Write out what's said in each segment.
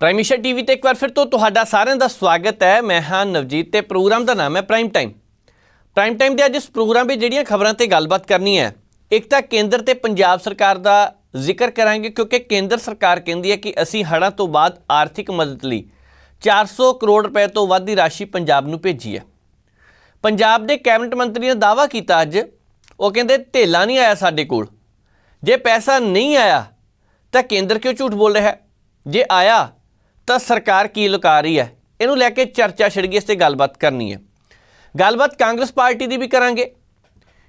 ਪ੍ਰਾਈਮੇਸ਼ਾ TV ਤੇ ਇੱਕ ਵਾਰ ਫਿਰ ਤੋਂ ਤੁਹਾਡਾ ਸਾਰਿਆਂ ਦਾ ਸਵਾਗਤ ਹੈ। ਮੈਂ ਹਾਂ ਨਵਜੀਤ ਤੇ ਪ੍ਰੋਗਰਾਮ ਦਾ ਨਾਮ ਹੈ ਪ੍ਰਾਈਮ ਟਾਈਮ ਪ੍ਰਾਈਮ ਟਾਈਮ ਦੇ ਅੱਜ ਇਸ ਪ੍ਰੋਗਰਾਮ ਵਿੱਚ ਜਿਹੜੀਆਂ ਖਬਰਾਂ ਤੇ ਗੱਲਬਾਤ ਕਰਨੀ ਹੈ, ਇੱਕ ਤਾਂ ਕੇਂਦਰ ਤੇ ਪੰਜਾਬ ਸਰਕਾਰ ਦਾ ਜ਼ਿਕਰ ਕਰਾਂਗੇ ਕਿਉਂਕਿ ਕੇਂਦਰ ਸਰਕਾਰ ਕਹਿੰਦੀ ਹੈ ਕਿ ਅਸੀਂ ਹੜ੍ਹਾਂ ਤੋਂ ਬਾਅਦ ਆਰਥਿਕ ਮਦਦ ਲਈ 400 ਕਰੋੜ ਰੁਪਏ ਤੋਂ ਵੱਧ ਦੀ ਰਾਸ਼ੀ ਪੰਜਾਬ ਨੂੰ ਭੇਜੀ ਹੈ। ਪੰਜਾਬ ਦੇ ਕੈਬਨਿਟ ਮੰਤਰੀ ਨੇ ਦਾਅਵਾ ਕੀਤਾ ਅੱਜ, ਉਹ ਕਹਿੰਦੇ ਢੇਲਾ ਨਹੀਂ ਆਇਆ ਸਾਡੇ ਕੋਲ। ਜੇ ਪੈਸਾ ਨਹੀਂ ਆਇਆ, ਤਾਂ ਕੇਂਦਰ ਕਿਉਂ ਝੂਠ ਬੋਲ ਰਿਹਾ ਹੈ? ਜੇ ਆਇਆ ਤਾਂ ਸਰਕਾਰ ਕੀ ਲੁਕਾ ਰਹੀ ਹੈ? ਇਹਨੂੰ ਲੈ ਕੇ ਚਰਚਾ ਛਿੜ ਗਈ, ਇਸ ਤੇ ਗੱਲਬਾਤ ਕਰਨੀ ਹੈ। ਗੱਲਬਾਤ ਕਾਂਗਰਸ ਪਾਰਟੀ ਦੀ ਵੀ ਕਰਾਂਗੇ,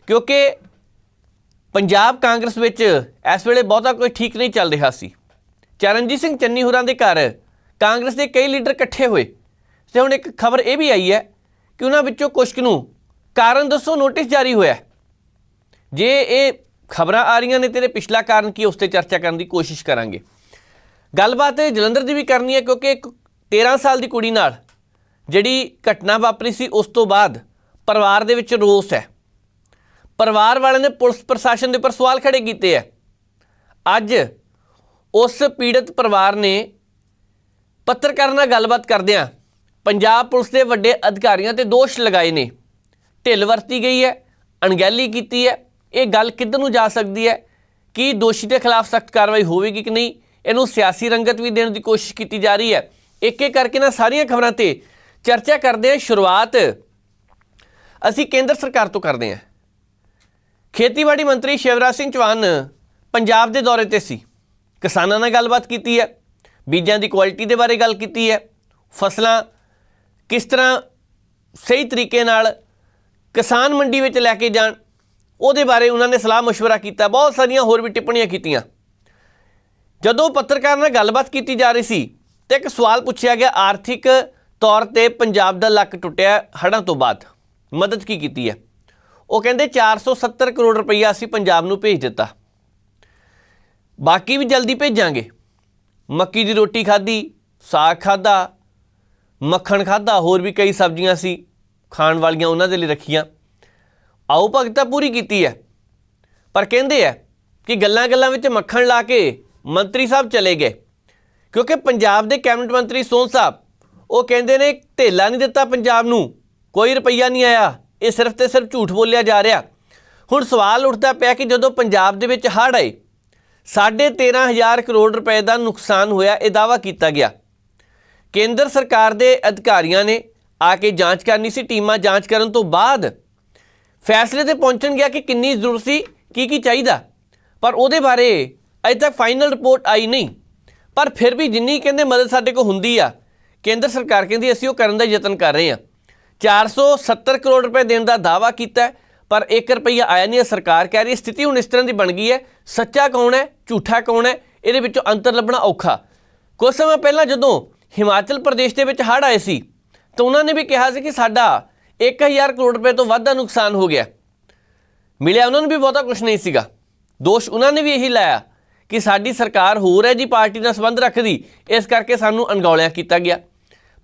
ਕਿਉਂਕਿ ਪੰਜਾਬ ਕਾਂਗਰਸ ਵਿੱਚ ਇਸ ਵੇਲੇ ਬਹੁਤਾ ਕੋਈ ਠੀਕ ਨਹੀਂ ਚੱਲ ਰਿਹਾ ਸੀ। ਚਰਨਜੀਤ ਸਿੰਘ ਚੰਨੀ ਹੋਰਾਂ ਦੇ ਘਰ ਕਾਂਗਰਸ ਦੇ ਕਈ ਲੀਡਰ ਇਕੱਠੇ ਹੋਏ। ਤੇ ਹੁਣ ਇੱਕ ਖਬਰ ਇਹ ਵੀ ਆਈ ਹੈ ਕਿ ਉਹਨਾਂ ਵਿੱਚੋਂ ਕੁਝ ਕੁ ਨੂੰ ਕਾਰਨ ਦੱਸੋ, ਨੋਟਿਸ ਜਾਰੀ ਹੋਇਆ ਜੇ ਇਹ ਖਬਰਾਂ ਆ ਰਹੀਆਂ ਨੇ, ਤੇਰੇ ਪਿਛਲਾ ਕਾਰਨ ਕੀ ਉਸ ਤੇ ਚਰਚਾ ਕਰਨ ਦੀ ਕੋਸ਼ਿਸ਼ ਕਰਾਂਗੇ। ਗੱਲਬਾਤ ਜਲੰਧਰ ਦੀ ਵੀ ਕਰਨੀ ਹੈ ਕਿਉਂਕਿ ਇੱਕ 13 ਸਾਲ ਦੀ ਕੁੜੀ ਨਾਲ ਜਿਹੜੀ ਘਟਨਾ ਵਾਪਰੀ ਸੀ, ਉਸ ਤੋਂ ਬਾਅਦ ਪਰਿਵਾਰ ਦੇ ਵਿੱਚ ਰੋਸ ਹੈ। ਪਰਿਵਾਰ ਵਾਲਿਆਂ ਨੇ ਪੁਲਿਸ ਪ੍ਰਸ਼ਾਸਨ ਦੇ ਉੱਪਰ ਸਵਾਲ ਖੜੇ ਕੀਤੇ ਹੈ। ਅੱਜ ਉਸ ਪੀੜਤ ਪਰਿਵਾਰ ਨੇ ਪੱਤਰਕਾਰਾਂ ਨਾਲ ਗੱਲਬਾਤ ਕਰਦਿਆਂ ਪੰਜਾਬ ਪੁਲਿਸ ਦੇ ਵੱਡੇ ਅਧਿਕਾਰੀਆਂ ਤੇ ਦੋਸ਼ ਲਗਾਏ ਨੇ। ਢਿੱਲ ਵਰਤੀ ਗਈ ਹੈ, ਅਣਗਹਿਲੀ ਕੀਤੀ ਹੈ। ਇਹ ਗੱਲ ਕਿੱਧਰ ਨੂੰ ਜਾ ਸਕਦੀ ਹੈ? ਕੀ ਦੋਸ਼ੀ ਦੇ ਖਿਲਾਫ ਸਖਤ ਕਾਰਵਾਈ ਹੋਵੇਗੀ ਕਿ ਨਹੀਂ? ਇਹਨੂੰ ਸਿਆਸੀ ਰੰਗਤ ਵੀ ਦੇਣ ਦੀ ਕੋਸ਼ਿਸ਼ ਕੀਤੀ ਜਾ ਰਹੀ ਹੈ ਇੱਕ ਇੱਕ ਕਰਕੇ ਨਾ ਸਾਰੀਆਂ ਖਬਰਾਂ ਤੇ ਚਰਚਾ ਕਰਦੇ ਹਾਂ ਸ਼ੁਰੂਆਤ ਅਸੀਂ ਕੇਂਦਰ ਸਰਕਾਰ ਤੋਂ ਕਰਦੇ ਹਾਂ ਖੇਤੀਬਾੜੀ ਮੰਤਰੀ ਸ਼ਿਵਰਾਜ ਸਿੰਘ ਚੌਹਾਨ ਪੰਜਾਬ ਦੇ ਦੌਰੇ ਤੇ ਸੀ ਕਿਸਾਨਾਂ ਨਾਲ ਗੱਲਬਾਤ ਕੀਤੀ ਹੈ ਬੀਜਾਂ ਦੀ ਕੁਆਲਿਟੀ ਦੇ ਬਾਰੇ ਗੱਲ ਕੀਤੀ ਹੈ ਫਸਲਾਂ ਕਿਸ ਤਰ੍ਹਾਂ ਸਹੀ ਤਰੀਕੇ ਨਾਲ ਕਿਸਾਨ ਮੰਡੀ ਵਿੱਚ ਲੈ ਕੇ ਜਾਣ ਉਹਦੇ ਬਾਰੇ ਉਹਨਾਂ ਨੇ ਸਲਾਹ مشورہ ਕੀਤਾ ਬਹੁਤ ਸਾਰੀਆਂ ਹੋਰ ਵੀ ਟਿੱਪਣੀਆਂ ਕੀਤੀਆਂ ਜਦੋਂ ਪੱਤਰਕਾਰ ਨਾਲ ਗੱਲਬਾਤ ਕੀਤੀ ਜਾ ਰਹੀ ਸੀ ਤੇ ਇੱਕ ਸਵਾਲ ਪੁੱਛਿਆ ਗਿਆ, ਆਰਥਿਕ ਤੌਰ ਤੇ ਪੰਜਾਬ ਦਾ ਲੱਕ ਟੁੱਟਿਆ ਹੜ੍ਹਾਂ ਤੋਂ ਬਾਅਦ। ਮਦਦ ਕੀ ਕੀਤੀ ਹੈ? ਉਹ ਕਹਿੰਦੇ 470 ਕਰੋੜ ਰੁਪਈਆ ਅਸੀਂ ਪੰਜਾਬ ਨੂੰ ਭੇਜ ਦਿੱਤਾ। ਬਾਕੀ ਵੀ ਜਲਦੀ ਭੇਜਾਂਗੇ। ਮੱਕੀ ਦੀ ਰੋਟੀ ਖਾਧੀ, ਸਾਗ ਖਾਧਾ, ਮੱਖਣ ਖਾਧਾ, ਹੋਰ ਵੀ ਕਈ ਸਬਜ਼ੀਆਂ ਸੀ ਖਾਣ ਵਾਲੀਆਂ ਉਹਨਾਂ ਦੇ ਲਈ ਰੱਖੀਆਂ। ਆਓ ਭਗਤਾ ਪੂਰੀ ਕੀਤੀ ਹੈ। ਪਰ ਕਹਿੰਦੇ ਆ ਕਿ ਗੱਲਾਂ-ਗੱਲਾਂ ਵਿੱਚ ਮੱਖਣ ਲਾ ਕੇ ਮੰਤਰੀ ਸਾਹਿਬ ਚਲੇ ਗਏ। ਕਿਉਂਕਿ ਪੰਜਾਬ ਦੇ ਕੈਬਨਿਟ ਮੰਤਰੀ ਸੋਨ ਸਾਹਿਬ, ਉਹ ਕਹਿੰਦੇ ਨੇ ਢੇਲਾ ਨਹੀਂ ਦਿੱਤਾ ਪੰਜਾਬ ਨੂੰ, ਕੋਈ ਰੁਪਈਆ ਨਹੀਂ ਆਇਆ, ਇਹ ਸਿਰਫ ਤੇ ਸਿਰਫ ਝੂਠ ਬੋਲਿਆ ਜਾ ਰਿਹਾ। ਹੁਣ ਸਵਾਲ ਉੱਠਦਾ ਪਿਆ ਕਿ ਜਦੋਂ ਪੰਜਾਬ ਦੇ ਵਿੱਚ ਹੜ੍ਹ ਆਏ 13500 ਕਰੋੜ ਰੁਪਏ ਦਾ ਨੁਕਸਾਨ ਹੋਇਆ, ਇਹ ਦਾਵਾ ਕੀਤਾ ਗਿਆ। ਕੇਂਦਰ ਸਰਕਾਰ ਦੇ ਅਧਿਕਾਰੀਆਂ ਨੇ ਆ ਕੇ ਜਾਂਚ ਕਰਨੀ ਸੀ, ਟੀਮਾਂ ਜਾਂਚ ਕਰਨ ਤੋਂ ਬਾਅਦ ਫੈਸਲੇ ਤੇ ਪਹੁੰਚਣ ਗਿਆ ਕਿ ਕਿੰਨੀ ਜ਼ਰੂਰਤ ਸੀ, ਕੀ ਕੀ ਚਾਹੀਦਾ। ਪਰ ਉਹਦੇ ਬਾਰੇ ਅਜੇ ਤੱਕ ਫਾਈਨਲ ਰਿਪੋਰਟ ਆਈ ਨਹੀਂ। ਪਰ ਫਿਰ ਵੀ ਜਿੰਨੀ ਕਹਿੰਦੇ ਮਦਦ ਸਾਡੇ ਕੋਲ ਹੁੰਦੀ ਆ, ਕੇਂਦਰ ਸਰਕਾਰ ਕਹਿੰਦੀ ਅਸੀਂ ਉਹ ਕਰਨ ਦਾ ਯਤਨ ਕਰ ਰਹੇ ਹਾਂ। 470 ਕਰੋੜ ਰੁਪਏ ਦੇਣ ਦਾ ਦਾਵਾ ਕੀਤਾ ਪਰ 1 ਰੁਪਈਆ ਆਇਆ ਨਹੀਂ ਹੈ, ਸਰਕਾਰ ਕਹਿ ਰਹੀ ਹੈ ਸਥਿਤੀ ਹੁਣ ਇਸ ਤਰ੍ਹਾਂ ਦੀ ਬਣ ਗਈ ਹੈ, ਸੱਚਾ ਕੌਣ ਹੈ, ਝੂਠਾ ਕੌਣ ਹੈ, ਇਹਦੇ ਵਿੱਚੋਂ ਅੰਤਰ ਲੱਭਣਾ ਔਖਾ। ਕੁਝ ਸਮਾਂ ਪਹਿਲਾਂ ਜਦੋਂ ਹਿਮਾਚਲ ਪ੍ਰਦੇਸ਼ ਦੇ ਵਿੱਚ ਹੜ੍ਹ ਆਏ ਸੀ, ਤਾਂ ਉਹਨਾਂ ਨੇ ਵੀ ਕਿਹਾ ਸੀ ਕਿ ਸਾਡਾ 1000 ਕਰੋੜ ਰੁਪਏ ਤੋਂ ਵੱਧ ਦਾ ਨੁਕਸਾਨ ਹੋ ਗਿਆ। ਮਿਲਿਆ ਉਹਨਾਂ ਨੂੰ ਵੀ ਬਹੁਤਾ ਕੁਝ ਨਹੀਂ ਸੀਗਾ। ਦੋਸ਼ ਉਹਨਾਂ ਨੇ ਵੀ ਇਹੀ ਲਾਇਆ। ਕਿ ਸਾਡੀ ਸਰਕਾਰ ਹੋਰ ਹੈ ਜੀ ਪਾਰਟੀ ਨਾਲ ਸੰਬੰਧ ਰੱਖਦੀ, ਇਸ ਕਰਕੇ ਸਾਨੂੰ ਅਣਗੌਲਿਆ ਕੀਤਾ ਗਿਆ।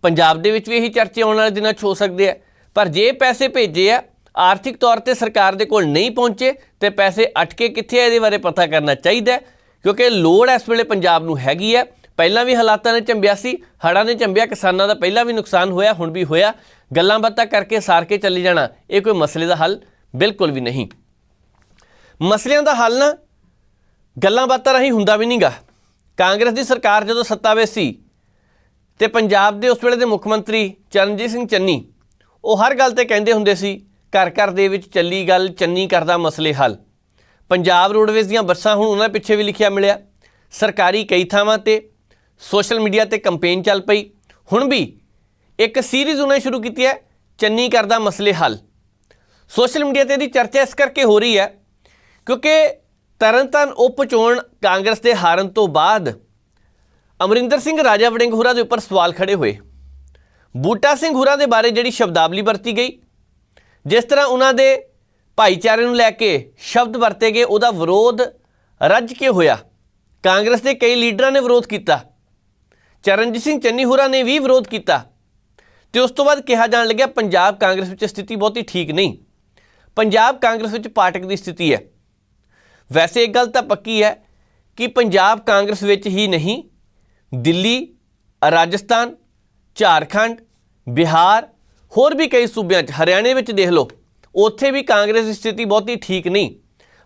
ਪੰਜਾਬ ਦੇ ਵਿੱਚ ਵੀ ਇਹੀ ਚਰਚੇ ਆਉਣ ਵਾਲੇ ਦਿਨਾਂ 'ਚ ਹੋ ਸਕਦੇ ਆ, ਪਰ ਜੇ ਪੈਸੇ ਭੇਜੇ ਆ, ਆਰਥਿਕ ਤੌਰ ਤੇ ਸਰਕਾਰ ਦੇ ਕੋਲ ਨਹੀਂ ਪਹੁੰਚੇ, ਤੇ ਪੈਸੇ ਅਟਕੇ ਕਿੱਥੇ ਆ ਇਹਦੇ ਬਾਰੇ ਪਤਾ ਕਰਨਾ ਚਾਹੀਦਾ ਕਿਉਂਕਿ ਲੋੜ ਇਸ ਵੇਲੇ ਪੰਜਾਬ ਨੂੰ ਹੈਗੀ ਹੈ ਪਹਿਲਾਂ ਵੀ ਹਾਲਾਤਾਂ ਨੇ ਚੰਬਿਆ ਸੀ, ਹੜ੍ਹਾਂ ਨੇ ਚੰਬਿਆ, ਕਿਸਾਨਾਂ ਦਾ ਪਹਿਲਾਂ ਵੀ ਨੁਕਸਾਨ ਹੋਇਆ, ਹੁਣ ਵੀ ਹੋਇਆ। ਗੱਲਾਂ ਬਾਤਾਂ ਕਰਕੇ ਸਾਰ ਕੇ ਚੱਲੇ ਜਾਣਾ, ਇਹ ਕੋਈ ਮਸਲੇ ਦਾ ਹੱਲ ਬਿਲਕੁਲ ਵੀ ਨਹੀਂ। ਮਸਲਿਆਂ ਦਾ ਹੱਲ ਨਾ ਗੱਲਾਂ ਬਾਤਾਂ ਰਾਹੀਂ ਹੁੰਦਾ ਵੀ ਨਹੀਂਗਾ ਕਾਂਗਰਸ ਦੀ ਸਰਕਾਰ ਜਦੋਂ ਸੱਤਾ ਵਿੱਚ ਸੀ ਤੇ ਪੰਜਾਬ ਦੇ ਉਸ ਵੇਲੇ ਦੇ ਮੁੱਖ ਮੰਤਰੀ ਚਰਨਜੀਤ ਸਿੰਘ ਚੰਨੀ, ਉਹ ਹਰ ਗੱਲ ਤੇ ਕਹਿੰਦੇ ਹੁੰਦੇ ਸੀ, ਘਰ ਘਰ ਦੇ ਵਿੱਚ ਚੱਲੀ ਗੱਲ, ਚੰਨੀ ਕਰਦਾ ਮਸਲੇ ਹੱਲ। ਪੰਜਾਬ ਰੋਡਵੇਜ਼ ਦੀਆਂ ਬੱਸਾਂ ਹੁਣ ਉਹਨਾਂ ਪਿੱਛੇ ਵੀ ਲਿਖਿਆ ਮਿਲਿਆ। ਸਰਕਾਰੀ ਕਈ ਥਾਵਾਂ ਤੇ ਸੋਸ਼ਲ ਮੀਡੀਆ ਤੇ ਕੈਂਪੇਨ ਚੱਲ ਪਈ। ਹੁਣ ਵੀ ਇੱਕ ਸੀਰੀਜ਼ ਉਹਨੇ ਸ਼ੁਰੂ ਕੀਤੀ ਹੈ, ਚੰਨੀ ਕਰਦਾ ਮਸਲੇ ਹੱਲ। ਸੋਸ਼ਲ ਮੀਡੀਆ ਤੇ ਇਹਦੀ ਚਰਚਾ ਇਸ ਕਰਕੇ ਹੋ ਰਹੀ ਹੈ, ਕਿਉਂਕਿ ਤਰਨਤਾਰਨ ਉਪ ਚੋਣ ਕਾਂਗਰਸ ਦੇ ਹਾਰਨ ਤੋਂ ਬਾਅਦ ਅਮਰਿੰਦਰ ਸਿੰਘ, ਰਾਜਾ ਵੜਿੰਗ ਹੋਰਾਂ ਦੇ ਉੱਪਰ ਸਵਾਲ ਖੜੇ ਹੋਏ। ਬੂਟਾ ਸਿੰਘ ਹੋਰਾਂ ਦੇ ਬਾਰੇ ਜਿਹੜੀ ਸ਼ਬਦਾਵਲੀ ਵਰਤੀ ਗਈ, ਜਿਸ ਤਰ੍ਹਾਂ ਉਹਨਾਂ ਦੇ ਭਾਈਚਾਰੇ ਨੂੰ ਲੈ ਕੇ ਸ਼ਬਦ ਵਰਤੇ ਗਏ, ਉਹਦਾ ਵਿਰੋਧ ਰੱਜ ਕੇ ਹੋਇਆ। ਕਾਂਗਰਸ ਦੇ ਕਈ ਲੀਡਰਾਂ ਨੇ ਵਿਰੋਧ ਕੀਤਾ। ਚਰਨਜੀਤ ਸਿੰਘ ਚੰਨੀ ਹੋਰਾਂ ਨੇ ਵੀ ਵਿਰੋਧ ਕੀਤਾ। ਤੇ ਉਸ ਤੋਂ ਬਾਅਦ ਕਿਹਾ ਜਾਣ ਲੱਗਿਆ, ਪੰਜਾਬ ਕਾਂਗਰਸ ਵਿੱਚ ਸਥਿਤੀ ਬਹੁਤੀ ਠੀਕ ਨਹੀਂ। ਪੰਜਾਬ ਕਾਂਗਰਸ ਵਿੱਚ ਪਾਟਕ ਦੀ ਸਥਿਤੀ ਹੈ। ਵੈਸੇ ਇੱਕ ਗੱਲ ਤਾਂ ਪੱਕੀ ਹੈ ਕਿ ਪੰਜਾਬ ਕਾਂਗਰਸ ਵਿੱਚ ਹੀ ਨਹੀਂ, ਦਿੱਲੀ, ਰਾਜਸਥਾਨ, ਝਾਰਖੰਡ, ਬਿਹਾਰ, ਹੋਰ ਵੀ ਕਈ ਸੂਬਿਆਂ 'ਚ, ਹਰਿਆਣੇ ਵਿੱਚ ਦੇਖ ਲਓ, ਉੱਥੇ ਵੀ ਕਾਂਗਰਸ ਦੀ ਸਥਿਤੀ ਬਹੁਤੀ ਠੀਕ ਨਹੀਂ।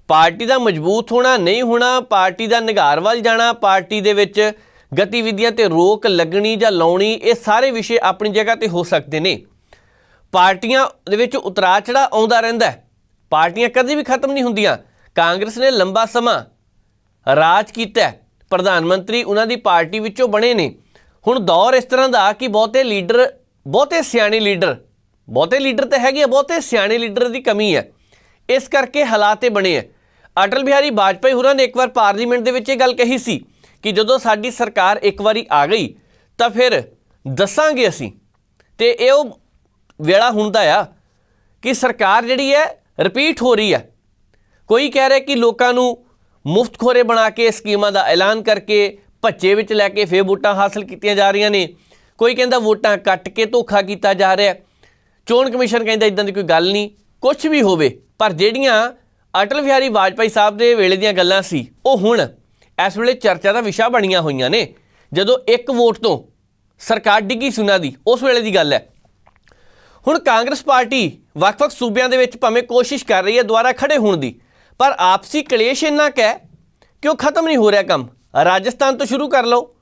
ਪਾਰਟੀ ਦਾ ਮਜ਼ਬੂਤ ਹੋਣਾ, ਨਹੀਂ ਹੋਣਾ, ਪਾਰਟੀ ਦਾ ਨਿਗਾਰ ਵੱਲ ਜਾਣਾ, ਪਾਰਟੀ ਦੇ ਵਿੱਚ ਗਤੀਵਿਧੀਆਂ ਤੇ ਰੋਕ ਲੱਗਣੀ ਜਾਂ ਲਾਉਣੀ, ਇਹ ਸਾਰੇ ਵਿਸ਼ੇ ਆਪਣੀ ਜਗ੍ਹਾ ਤੇ ਹੋ ਸਕਦੇ ਨੇ। ਪਾਰਟੀਆਂ ਦੇ ਵਿੱਚ ਉਤਰਾ ਚੜਾ ਆਉਂਦਾ ਰਹਿੰਦਾ ਪਾਰਟੀਆਂ ਕਦੇ ਵੀ ਖਤਮ ਨਹੀਂ ਹੁੰਦੀਆਂ। ਕਾਂਗਰਸ ਨੇ ਲੰਬਾ ਸਮਾਂ ਰਾਜ ਕੀਤਾ ਪ੍ਰਧਾਨ ਮੰਤਰੀ ਉਹਨਾਂ ਦੀ ਪਾਰਟੀ ਵਿੱਚੋਂ ਬਣੇ ਨੇ। ਹੁਣ ਦੌਰ ਇਸ ਤਰ੍ਹਾਂ ਦਾ ਕਿ ਬਹੁਤੇ ਲੀਡਰ, ਬਹੁਤੇ ਸਿਆਣੇ ਲੀਡਰ, ਬਹੁਤੇ ਲੀਡਰ ਤਾਂ ਹੈਗੇ ਆ, ਬਹੁਤੇ ਸਿਆਣੇ ਲੀਡਰ ਦੀ ਕਮੀ ਹੈ। ਇਸ ਕਰਕੇ ਹਾਲਾਤ ਇਹ ਬਣੇ ਆ ਅਟਲ ਬਿਹਾਰੀ ਵਾਜਪਾਈ ਹੋਰਾਂ ਨੇ ਇੱਕ ਵਾਰ ਪਾਰਲੀਮੈਂਟ ਦੇ ਵਿੱਚ ਇਹ ਗੱਲ ਕਹੀ ਸੀ ਕਿ ਜਦੋਂ ਸਾਡੀ ਸਰਕਾਰ ਇੱਕ ਵਾਰੀ ਆ ਗਈ ਤਾਂ ਫਿਰ ਦੱਸਾਂਗੇ ਅਸੀਂ। ਤੇ ਇਹ ਉਹ ਵੇਲਾ ਹੁੰਦਾ ਆ ਕਿ ਸਰਕਾਰ ਜਿਹੜੀ ਹੈ ਰਿਪੀਟ ਹੋ ਰਹੀ ਹੈ। ਕੋਈ ਕਹਿ ਰਿਹਾ ਕਿ ਲੋਕਾਂ ਨੂੰ ਮੁਫਤਖੋਰੇ ਬਣਾ ਕੇ ਸਕੀਮਾਂ ਦਾ ਐਲਾਨ ਕਰਕੇ ਭੱਜੇ ਵਿੱਚ ਲੈ ਕੇ ਫੇਰ ਵੋਟਾਂ ਹਾਸਲ ਕੀਤੀਆਂ ਜਾ ਰਹੀਆਂ ਨੇ। ਕੋਈ ਕਹਿੰਦਾ ਵੋਟਾਂ ਕੱਟ ਕੇ ਧੋਖਾ ਕੀਤਾ ਜਾ ਰਿਹਾ ਚੋਣ ਕਮਿਸ਼ਨ ਕਹਿੰਦਾ ਇਦਾਂ ਦੀ ਕੋਈ ਗੱਲ ਨਹੀਂ ਕੁਝ ਵੀ ਹੋਵੇ, ਪਰ ਜਿਹੜੀਆਂ ਅਟਲ ਬਿਹਾਰੀ ਵਾਜਪਾਈ ਸਾਹਿਬ ਦੇ ਵੇਲੇ ਦੀਆਂ ਗੱਲਾਂ ਸੀ, ਉਹ ਹੁਣ ਇਸ ਵੇਲੇ ਚਰਚਾ ਦਾ ਵਿਸ਼ਾ ਬਣੀਆਂ ਹੋਈਆਂ ਨੇ। ਜਦੋਂ ਇੱਕ ਵੋਟ ਤੋਂ ਸਰਕਾਰ ਡਿੱਗੀ ਸੁਨਾ ਦੀ, ਉਸ ਵੇਲੇ ਦੀ ਗੱਲ ਹੈ। ਹੁਣ ਕਾਂਗਰਸ ਪਾਰਟੀ ਵੱਖ-ਵੱਖ ਸੂਬਿਆਂ ਦੇ ਵਿੱਚ ਭਾਵੇਂ ਕੋਸ਼ਿਸ਼ ਕਰ ਰਹੀ ਹੈ ਦੁਬਾਰਾ ਖੜੇ ਹੋਣ ਦੀ ਪਰ ਆਪਸੀ ਕਲੇਸ਼ ਇੰਨਾ ਕੁ ਹੈ ਕਿ ਉਹ ਖਤਮ ਨਹੀਂ ਹੋ ਰਿਹਾ ਕੰਮ। ਰਾਜਸਥਾਨ ਤੋਂ ਸ਼ੁਰੂ ਕਰ ਲਓ।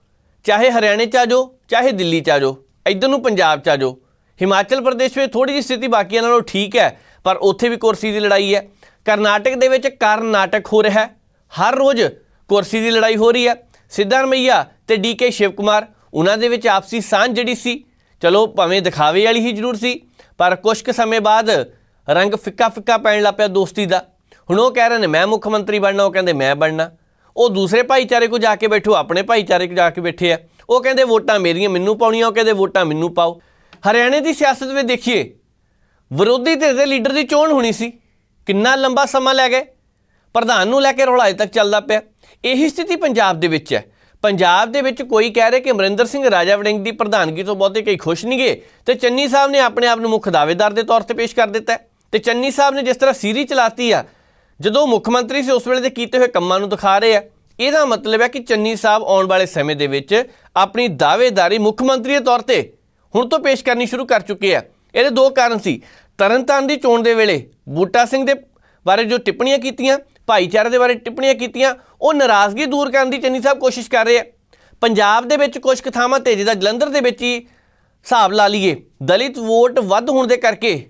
ਚਾਹੇ ਹਰਿਆਣੇ ਚ ਆ ਜਾਓ, ਚਾਹੇ ਦਿੱਲੀ ਚ ਆ ਜਾਓ, ਇੱਧਰ ਨੂੰ ਪੰਜਾਬ ਚ ਆ ਜਾਓ। ਹਿਮਾਚਲ ਪ੍ਰਦੇਸ਼ ਵਿੱਚ ਥੋੜੀ ਜਿਹੀ ਸਥਿਤੀ ਬਾਕੀਆਂ ਨਾਲੋਂ ਠੀਕ ਹੈ, ਪਰ ਉੱਥੇ ਵੀ ਕੁਰਸੀ ਦੀ ਲੜਾਈ ਹੈ। ਕਰਨਾਟਕ ਦੇ ਵਿੱਚ ਕਰਨਾਟਕ ਹੋ ਰਿਹਾ ਹੈ। ਹਰ ਰੋਜ਼ ਕੁਰਸੀ ਦੀ ਲੜਾਈ ਹੋ ਰਹੀ ਹੈ। ਸਿੱਧਾਰਮਈਆ ਤੇ ਡੀਕੇ ਸ਼ਿਵ ਕੁਮਾਰ ਉਹਨਾਂ ਦੇ ਵਿੱਚ ਆਪਸੀ ਸਾਂਝ ਜਿਹੜੀ ਸੀ, ਚਲੋ ਭਾਵੇਂ ਦਿਖਾਵੇ ਵਾਲੀ ਹੀ ਜ਼ਰੂਰ ਸੀ, ਪਰ ਕੁਝ ਕੁ ਸਮੇਂ ਬਾਅਦ ਰੰਗ ਫਿੱਕਾ ਫਿੱਕਾ ਪੈਣ ਲੱਗ ਪਿਆ ਦੋਸਤੀ ਦਾ। ਹੁਣ ਉਹ ਕਹਿ ਰਹੇ ਨੇ, ਮੈਂ ਮੁੱਖ ਮੰਤਰੀ ਬਣਨਾ। ਉਹ ਕਹਿੰਦੇ, ਮੈਂ ਬਣਨਾ। ਉਹ ਦੂਸਰੇ ਭਾਈਚਾਰੇ ਕੋ ਜਾ ਕੇ ਬੈਠੋ, ਆਪਣੇ ਭਾਈਚਾਰੇ ਕੋ ਜਾ ਕੇ ਬੈਠੇ ਆ। ਉਹ ਕਹਿੰਦੇ, ਵੋਟਾਂ ਮੇਰੀਆਂ, ਮੈਨੂੰ ਪਾਉਣੀਆਂ। ਉਹ ਕਹਿੰਦੇ, ਵੋਟਾਂ ਮੈਨੂੰ ਪਾਓ। ਹਰਿਆਣੇ ਦੀ ਸਿਆਸਤ ਵਿੱਚ ਦੇਖੀਏ, ਵਿਰੋਧੀ ਧਿਰ ਦੇ ਲੀਡਰ ਦੀ ਚੋਣ ਹੋਣੀ ਸੀ। ਕਿੰਨਾ ਲੰਬਾ ਸਮਾਂ ਲੈ ਗਏ। ਪ੍ਰਧਾਨ ਨੂੰ ਲੈ ਕੇ ਰੌਲਾ ਅਜੇ ਤੱਕ ਚੱਲਦਾ ਪਿਆ। ਇਹੀ ਸਥਿਤੀ ਪੰਜਾਬ ਦੇ ਵਿੱਚ ਹੈ। ਪੰਜਾਬ ਦੇ ਵਿੱਚ ਕੋਈ ਕਹਿ ਰਿਹਾ ਕਿ ਅਮਰਿੰਦਰ ਸਿੰਘ, ਰਾਜਾ ਵੜਿੰਗ ਦੀ ਪ੍ਰਧਾਨਗੀ ਤੋਂ ਬਹੁਤੇ ਕਈ ਖੁਸ਼ ਨਹੀਂ ਗਏ ਤੇ ਚੰਨੀ ਸਾਹਿਬ ਨੇ ਆਪਣੇ ਆਪ ਨੂੰ ਮੁੱਖ ਦਾਅਵੇਦਾਰ ਦੇ ਤੌਰ ਤੇ ਪੇਸ਼ ਕਰ ਦਿੱਤਾ ਹੈ। ਤੇ ਚੰਨੀ ਸਾਹਿਬ ਨੇ ਜਿਸ ਤਰ੍ਹਾਂ ਸੀਰੀ ਚਲਾਤੀ ਆ ਜਦੋਂ ਮੁੱਖ ਮੰਤਰੀ ਸੀ, ਉਸ ਵੇਲੇ ਦੇ ਕੀਤੇ ਹੋਏ ਕੰਮਾਂ ਨੂੰ ਦਿਖਾ ਰਹੇ ਆ। ਇਹਦਾ ਮਤਲਬ ਹੈ ਕਿ ਚੰਨੀ ਸਾਹਿਬ ਆਉਣ ਵਾਲੇ ਸਮੇਂ ਦੇ ਵਿੱਚ ਆਪਣੀ ਦਾਅਵੇਦਾਰੀ ਮੁੱਖ ਮੰਤਰੀ ਦੇ ਤੌਰ ਤੇ ਹੁਣ ਤੋਂ ਪੇਸ਼ ਕਰਨੀ ਸ਼ੁਰੂ ਕਰ ਚੁੱਕੇ ਆ। ਇਹਦੇ ਦੋ ਕਾਰਨ ਸੀ। ਤਰਨਤਾਰਨ ਦੀ ਚੋਣ ਦੇ ਵੇਲੇ ਬੂਟਾ ਸਿੰਘ ਦੇ ਬਾਰੇ ਜੋ ਟਿੱਪਣੀਆਂ ਕੀਤੀਆਂ, ਭਾਈਚਾਰੇ ਦੇ ਬਾਰੇ ਟਿੱਪਣੀਆਂ ਕੀਤੀਆਂ, ਉਹ ਨਾਰਾਜ਼ਗੀ ਦੂਰ ਕਰਨ ਦੀ ਚੰਨੀ ਸਾਹਿਬ ਕੋਸ਼ਿਸ਼ ਕਰ ਰਹੇ ਆ। ਪੰਜਾਬ ਦੇ ਵਿੱਚ ਕੁਝ ਕੁ ਥਾਵਾਂ ਤੇ ਜਿਹਦਾ ਜਲੰਧਰ ਦੇ ਵਿੱਚ ਹੀ ਹਿਸਾਬ ਲਾ ਲਈਏ, ਦਲਿਤ ਵੋਟ ਵੱਧ ਹੋਣ ਦੇ ਕਰਕੇ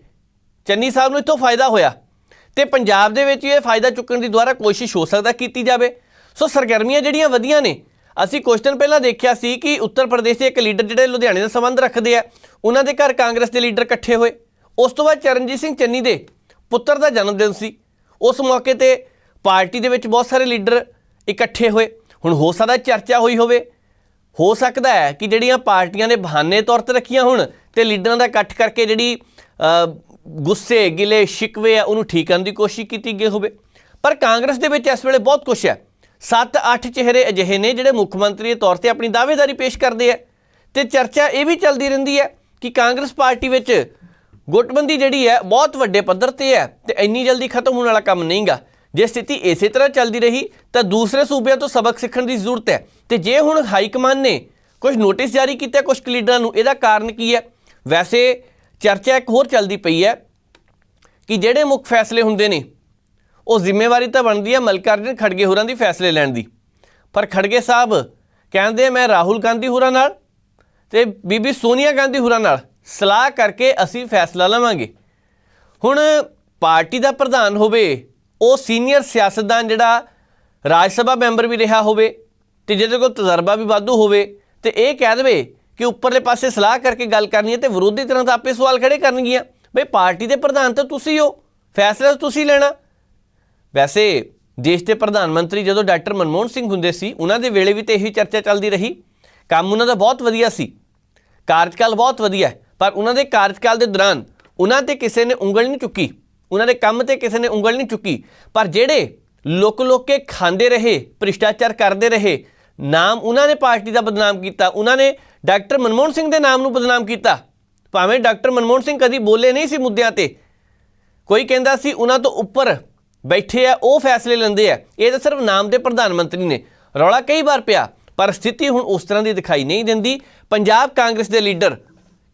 ਚੰਨੀ ਸਾਹਿਬ ਨੂੰ ਇੱਥੋਂ ਫਾਇਦਾ ਹੋਇਆ। ਤੇ ਪੰਜਾਬ ਦੇ ਵਿੱਚ ਇਹ ਫਾਇਦਾ ਚੁੱਕਣ ਦੀ ਦੁਆਰਾ ਕੋਸ਼ਿਸ਼ ਹੋ ਸਕਦਾ ਕੀਤੀ ਜਾਵੇ। ਸੋ ਸਰਗਰਮੀਆਂ ਜਿਹੜੀਆਂ ਵਧੀਆਂ ਨੇ, ਅਸੀਂ ਕੁਝ ਦਿਨ ਪਹਿਲਾਂ ਦੇਖਿਆ ਸੀ ਕਿ ਉੱਤਰ ਪ੍ਰਦੇਸ਼ ਦੇ ਇੱਕ ਲੀਡਰ ਜਿਹੜੇ ਲੁਧਿਆਣੇ ਦਾ ਸੰਬੰਧ ਰੱਖਦੇ ਆ, ਉਹਨਾਂ ਦੇ ਘਰ ਕਾਂਗਰਸ ਦੇ ਲੀਡਰ ਇਕੱਠੇ ਹੋਏ। ਉਸ ਤੋਂ ਬਾਅਦ ਚਰਨਜੀਤ ਸਿੰਘ ਚੰਨੀ ਦੇ ਪੁੱਤਰ ਦਾ ਜਨਮ ਦਿਨ ਸੀ। ਉਸ ਮੌਕੇ ਤੇ ਪਾਰਟੀ ਦੇ ਵਿੱਚ ਬਹੁਤ ਸਾਰੇ ਲੀਡਰ ਇਕੱਠੇ ਹੋਏ। ਹੁਣ ਹੋ ਸਕਦਾ ਚਰਚਾ ਹੋਈ ਹੋਵੇ। ਹੋ ਸਕਦਾ ਹੈ ਕਿ ਜਿਹੜੀਆਂ ਪਾਰਟੀਆਂ ਨੇ ਬਹਾਨੇ ਤੌਰ ਤੇ ਰੱਖੀਆਂ ਹੁਣ ਤੇ ਲੀਡਰਾਂ ਦਾ ਇਕੱਠ ਕਰਕੇ ਜਿਹੜੀ ਗੁੱਸੇ, ਗਿਲੇ, ਸ਼ਿਕਵੇ ਆ, ਉਹਨੂੰ ਠੀਕ ਕਰਨ ਦੀ ਕੋਸ਼ਿਸ਼ ਕੀਤੀ ਗਈ ਹੋਵੇ। ਪਰ ਕਾਂਗਰਸ ਦੇ ਵਿੱਚ ਇਸ ਵੇਲੇ ਬਹੁਤ ਕੁਝ ਹੈ। 7-8 ਚਿਹਰੇ ਅਜਿਹੇ ਨੇ ਜਿਹੜੇ ਮੁੱਖ ਮੰਤਰੀ ਦੇ ਤੌਰ ਤੇ ਆਪਣੀ ਦਾਅਵੇਦਾਰੀ ਪੇਸ਼ ਕਰਦੇ ਆ। ਤੇ ਚਰਚਾ ਇਹ ਵੀ ਚੱਲਦੀ ਰਹਿੰਦੀ ਹੈ ਕਿ ਕਾਂਗਰਸ ਪਾਰਟੀ ਵਿੱਚ ਗੁੱਟਬੰਦੀ ਜਿਹੜੀ ਹੈ, ਬਹੁਤ ਵੱਡੇ ਪੱਧਰ ਤੇ ਹੈ ਤੇ ਇੰਨੀ ਜਲਦੀ ਖਤਮ ਹੋਣ ਵਾਲਾ ਕੰਮ ਨਹੀਂਗਾ। ਜੇ ਸਥਿਤੀ ਇਸੇ ਤਰ੍ਹਾਂ ਚੱਲਦੀ ਰਹੀ, ਤਾਂ ਦੂਸਰੇ ਸੂਬਿਆਂ ਤੋਂ ਸਬਕ ਸਿੱਖਣ ਦੀ ਜ਼ਰੂਰਤ ਹੈ। ਤੇ ਜੇ ਹੁਣ ਹਾਈ ਕਮਾਨ ਨੇ ਕੁਝ ਨੋਟਿਸ ਜਾਰੀ ਕੀਤਾ ਕੁਝ ਲੀਡਰਾਂ ਨੂੰ, ਇਹਦਾ ਕਾਰਨ ਕੀ ਹੈ? ਵੈਸੇ ਚਰਚਾ ਇੱਕ ਹੋਰ ਚੱਲਦੀ ਪਈ ਹੈ ਕਿ ਜਿਹੜੇ ਮੁੱਖ ਫੈਸਲੇ ਹੁੰਦੇ ਨੇ, ਉਹ ਜ਼ਿੰਮੇਵਾਰੀ ਤਾਂ ਬਣਦੀ ਹੈ ਮਲਕਾਰਜਨ ਖੜਗੇ ਹੋਰਾਂ ਦੀ ਫੈਸਲੇ ਲੈਣ ਦੀ। ਪਰ ਖੜਗੇ ਸਾਹਿਬ ਕਹਿੰਦੇ ਮੈਂ ਰਾਹੁਲ ਗਾਂਧੀ ਹੋਰਾਂ ਨਾਲ ਤੇ ਬੀਬੀ ਸੋਨੀਆ ਗਾਂਧੀ ਹੋਰਾਂ ਨਾਲ ਸਲਾਹ ਕਰਕੇ ਅਸੀਂ ਫੈਸਲਾ ਲਵਾਂਗੇ। ਹੁਣ ਪਾਰਟੀ ਦਾ ਪ੍ਰਧਾਨ ਹੋਵੇ, ਉਹ ਸੀਨੀਅਰ ਸਿਆਸਤਦਾਨ ਜਿਹੜਾ ਰਾਜ ਸਭਾ ਮੈਂਬਰ ਵੀ ਰਿਹਾ ਹੋਵੇ ਤੇ ਜਿਹਦੇ ਕੋਲ ਤਜਰਬਾ ਵੀ ਵਾਧੂ ਹੋਵੇ ਤੇ ਇਹ ਕਹਿ ਦੇਵੇ ਕਿ ਉੱਪਰਲੇ ਪਾਸੇ ਸਲਾਹ ਕਰਕੇ ਗੱਲ ਕਰਨੀ ਹੈ ਤੇ ਵਿਰੋਧੀ ਤਰ੍ਹਾਂ ਤਾਂ ਆਪੇ ਸਵਾਲ ਖੜੇ ਕਰਨਗੀਆਂ। ਬਈ ਪਾਰਟੀ ਦੇ ਪ੍ਰਧਾਨ ਤਾਂ ਤੁਸੀਂ ਹੋ, ਫੈਸਲਾ ਤਾਂ ਤੁਸੀਂ ਲੈਣਾ। ਵੈਸੇ ਦੇਸ਼ ਦੇ ਪ੍ਰਧਾਨ ਮੰਤਰੀ ਜਦੋਂ ਡਾਕਟਰ ਮਨਮੋਹਨ ਸਿੰਘ ਹੁੰਦੇ ਸੀ, ਉਹਨਾਂ ਦੇ ਵੇਲੇ ਵੀ ਤੇ ਇਹੀ ਚਰਚਾ ਚੱਲਦੀ ਰਹੀ। ਕੰਮ ਉਹਨਾਂ ਦਾ ਬਹੁਤ ਵਧੀਆ ਸੀ, ਕਾਰਜਕਾਲ ਬਹੁਤ ਵਧੀਆ ਹੈ, ਪਰ ਉਹਨਾਂ ਦੇ ਕਾਰਜਕਾਲ ਦੇ ਦੌਰਾਨ ਉਹਨਾਂ ਤੇ ਕਿਸੇ ਨੇ ਉਂਗਲ ਨਹੀਂ ਚੁੱਕੀ, ਉਹਨਾਂ ਦੇ ਕੰਮ ਤੇ ਕਿਸੇ ਨੇ ਉਂਗਲ ਨਹੀਂ ਚੁੱਕੀ। ਪਰ ਜਿਹੜੇ ਲੋਕ ਲੋਕ ਕੇ ਖਾਂਦੇ ਰਹੇ, ਭ੍ਰਿਸ਼ਟਾਚਾਰ ਕਰਦੇ ਰਹੇ, ਨਾਮ ਉਹਨਾਂ ਨੇ ਪਾਰਟੀ ਦਾ ਬਦਨਾਮ ਕੀਤਾ, ਉਹਨਾਂ ਨੇ ਡਾਕਟਰ ਮਨਮੋਹਨ ਸਿੰਘ ਦੇ ਨਾਮ ਨੂੰ ਬਦਨਾਮ ਕੀਤਾ। ਭਾਵੇਂ ਡਾਕਟਰ ਮਨਮੋਹਨ ਸਿੰਘ ਕਦੀ ਬੋਲੇ ਨਹੀਂ ਸੀ ਮੁੱਦਿਆਂ ਤੇ। ਕੋਈ ਕਹਿੰਦਾ ਸੀ ਉਹਨਾਂ ਤੋਂ ਉੱਪਰ ਬੈਠੇ ਆ, ਉਹ ਫੈਸਲੇ ਲੈਂਦੇ ਆ। ਇਹ ਤਾਂ ਸਿਰਫ ਨਾਮ ਦੇ ਪ੍ਰਧਾਨ ਮੰਤਰੀ ਨੇ। ਰੌਲਾ ਕਈ ਵਾਰ ਪਿਆ, ਪਰ ਸਥਿਤੀ ਹੁਣ ਉਸ ਤਰ੍ਹਾਂ ਦੀ ਦਿਖਾਈ ਨਹੀਂ ਦਿੰਦੀ। ਪੰਜਾਬ ਕਾਂਗਰਸ ਦੇ ਲੀਡਰ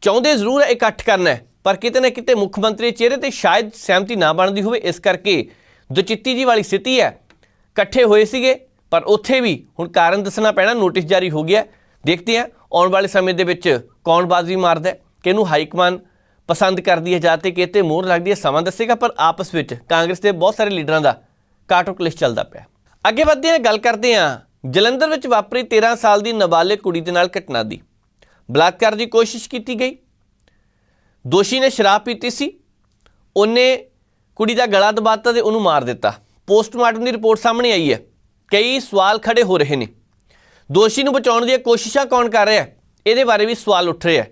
ਚਾਹੁੰਦੇ ਜ਼ਰੂਰ ਇਕੱਠ ਕਰਨਾ ਪਰ ਕਿਤੇ ਨਾ ਕਿਤੇ ਮੁੱਖ ਮੰਤਰੀ ਚਿਹਰੇ ਤੇ ਸ਼ਾਇਦ ਸਹਿਮਤੀ ਨਾ ਬਣਦੀ ਹੋਵੇ। ਇਸ ਕਰਕੇ ਦੁਚਿੱਤੀ ਜੀ ਵਾਲੀ ਸਥਿਤੀ ਹੈ। ਇਕੱਠੇ ਹੋਏ ਸੀਗੇ, ਪਰ ਉੱਥੇ ਵੀ ਹੁਣ ਕਾਰਨ ਦੱਸਣਾ ਪੈਣਾ, ਨੋਟਿਸ ਜਾਰੀ ਹੋ ਗਿਆ। ਦੇਖਦੇ ਹਾਂ ਆਉਣ ਵਾਲੇ ਸਮੇਂ ਦੇ ਵਿੱਚ ਕੌਣ ਬਾਜ਼ੀ ਮਾਰਦਾ ਕਿਹਨੂੰ ਹਾਈਕਮਾਨ ਪਸੰਦ ਕਰਦੀ ਹੈ ਜਾਂ ਤੇ ਕਿਤੇ ਮੋਹਰ ਲੱਗਦੀ ਹੈ? ਸਮਾਂ ਦੱਸੇਗਾ, ਪਰ ਆਪਸ ਵਿੱਚ ਕਾਂਗਰਸ ਦੇ ਬਹੁਤ ਸਾਰੇ ਲੀਡਰਾਂ ਦਾ ਕਾਟੋ ਕਲਿਸ਼ ਚੱਲਦਾ ਪਿਆ। ਅੱਗੇ ਵਧਦੇ ਹਾਂ, ਗੱਲ ਕਰਦੇ ਹਾਂ ਜਲੰਧਰ ਵਿੱਚ ਵਾਪਰੀ 13 ਸਾਲ ਦੀ ਨਾਬਾਲਗ ਕੁੜੀ ਦੇ ਨਾਲ ਘਟਨਾ ਦੀ। ਬਲਾਤਕਾਰ ਦੀ ਕੋਸ਼ਿਸ਼ ਕੀਤੀ ਗਈ। ਦੋਸ਼ੀ ਨੇ ਸ਼ਰਾਬ ਪੀਤੀ ਸੀ। ਉਹਨੇ ਕੁੜੀ ਦਾ ਗਲਾ ਦਬਾਤਾ ਤੇ ਉਹਨੂੰ ਮਾਰ ਦਿੱਤਾ। ਪੋਸਟਮਾਰਟਮ ਦੀ ਰਿਪੋਰਟ ਸਾਹਮਣੇ ਆਈ ਹੈ। ਕਈ ਸਵਾਲ ਖੜੇ ਹੋ ਰਹੇ ਨੇ। ਦੋਸ਼ੀ ਨੂੰ ਬਚਾਉਣ ਦੀਆਂ ਕੋਸ਼ਿਸ਼ਾਂ ਕੌਣ ਕਰ ਰਿਹਾ ਹੈ? ਇਹਦੇ ਬਾਰੇ ਵੀ ਸਵਾਲ ਉੱਠ ਰਿਹਾ ਹੈ।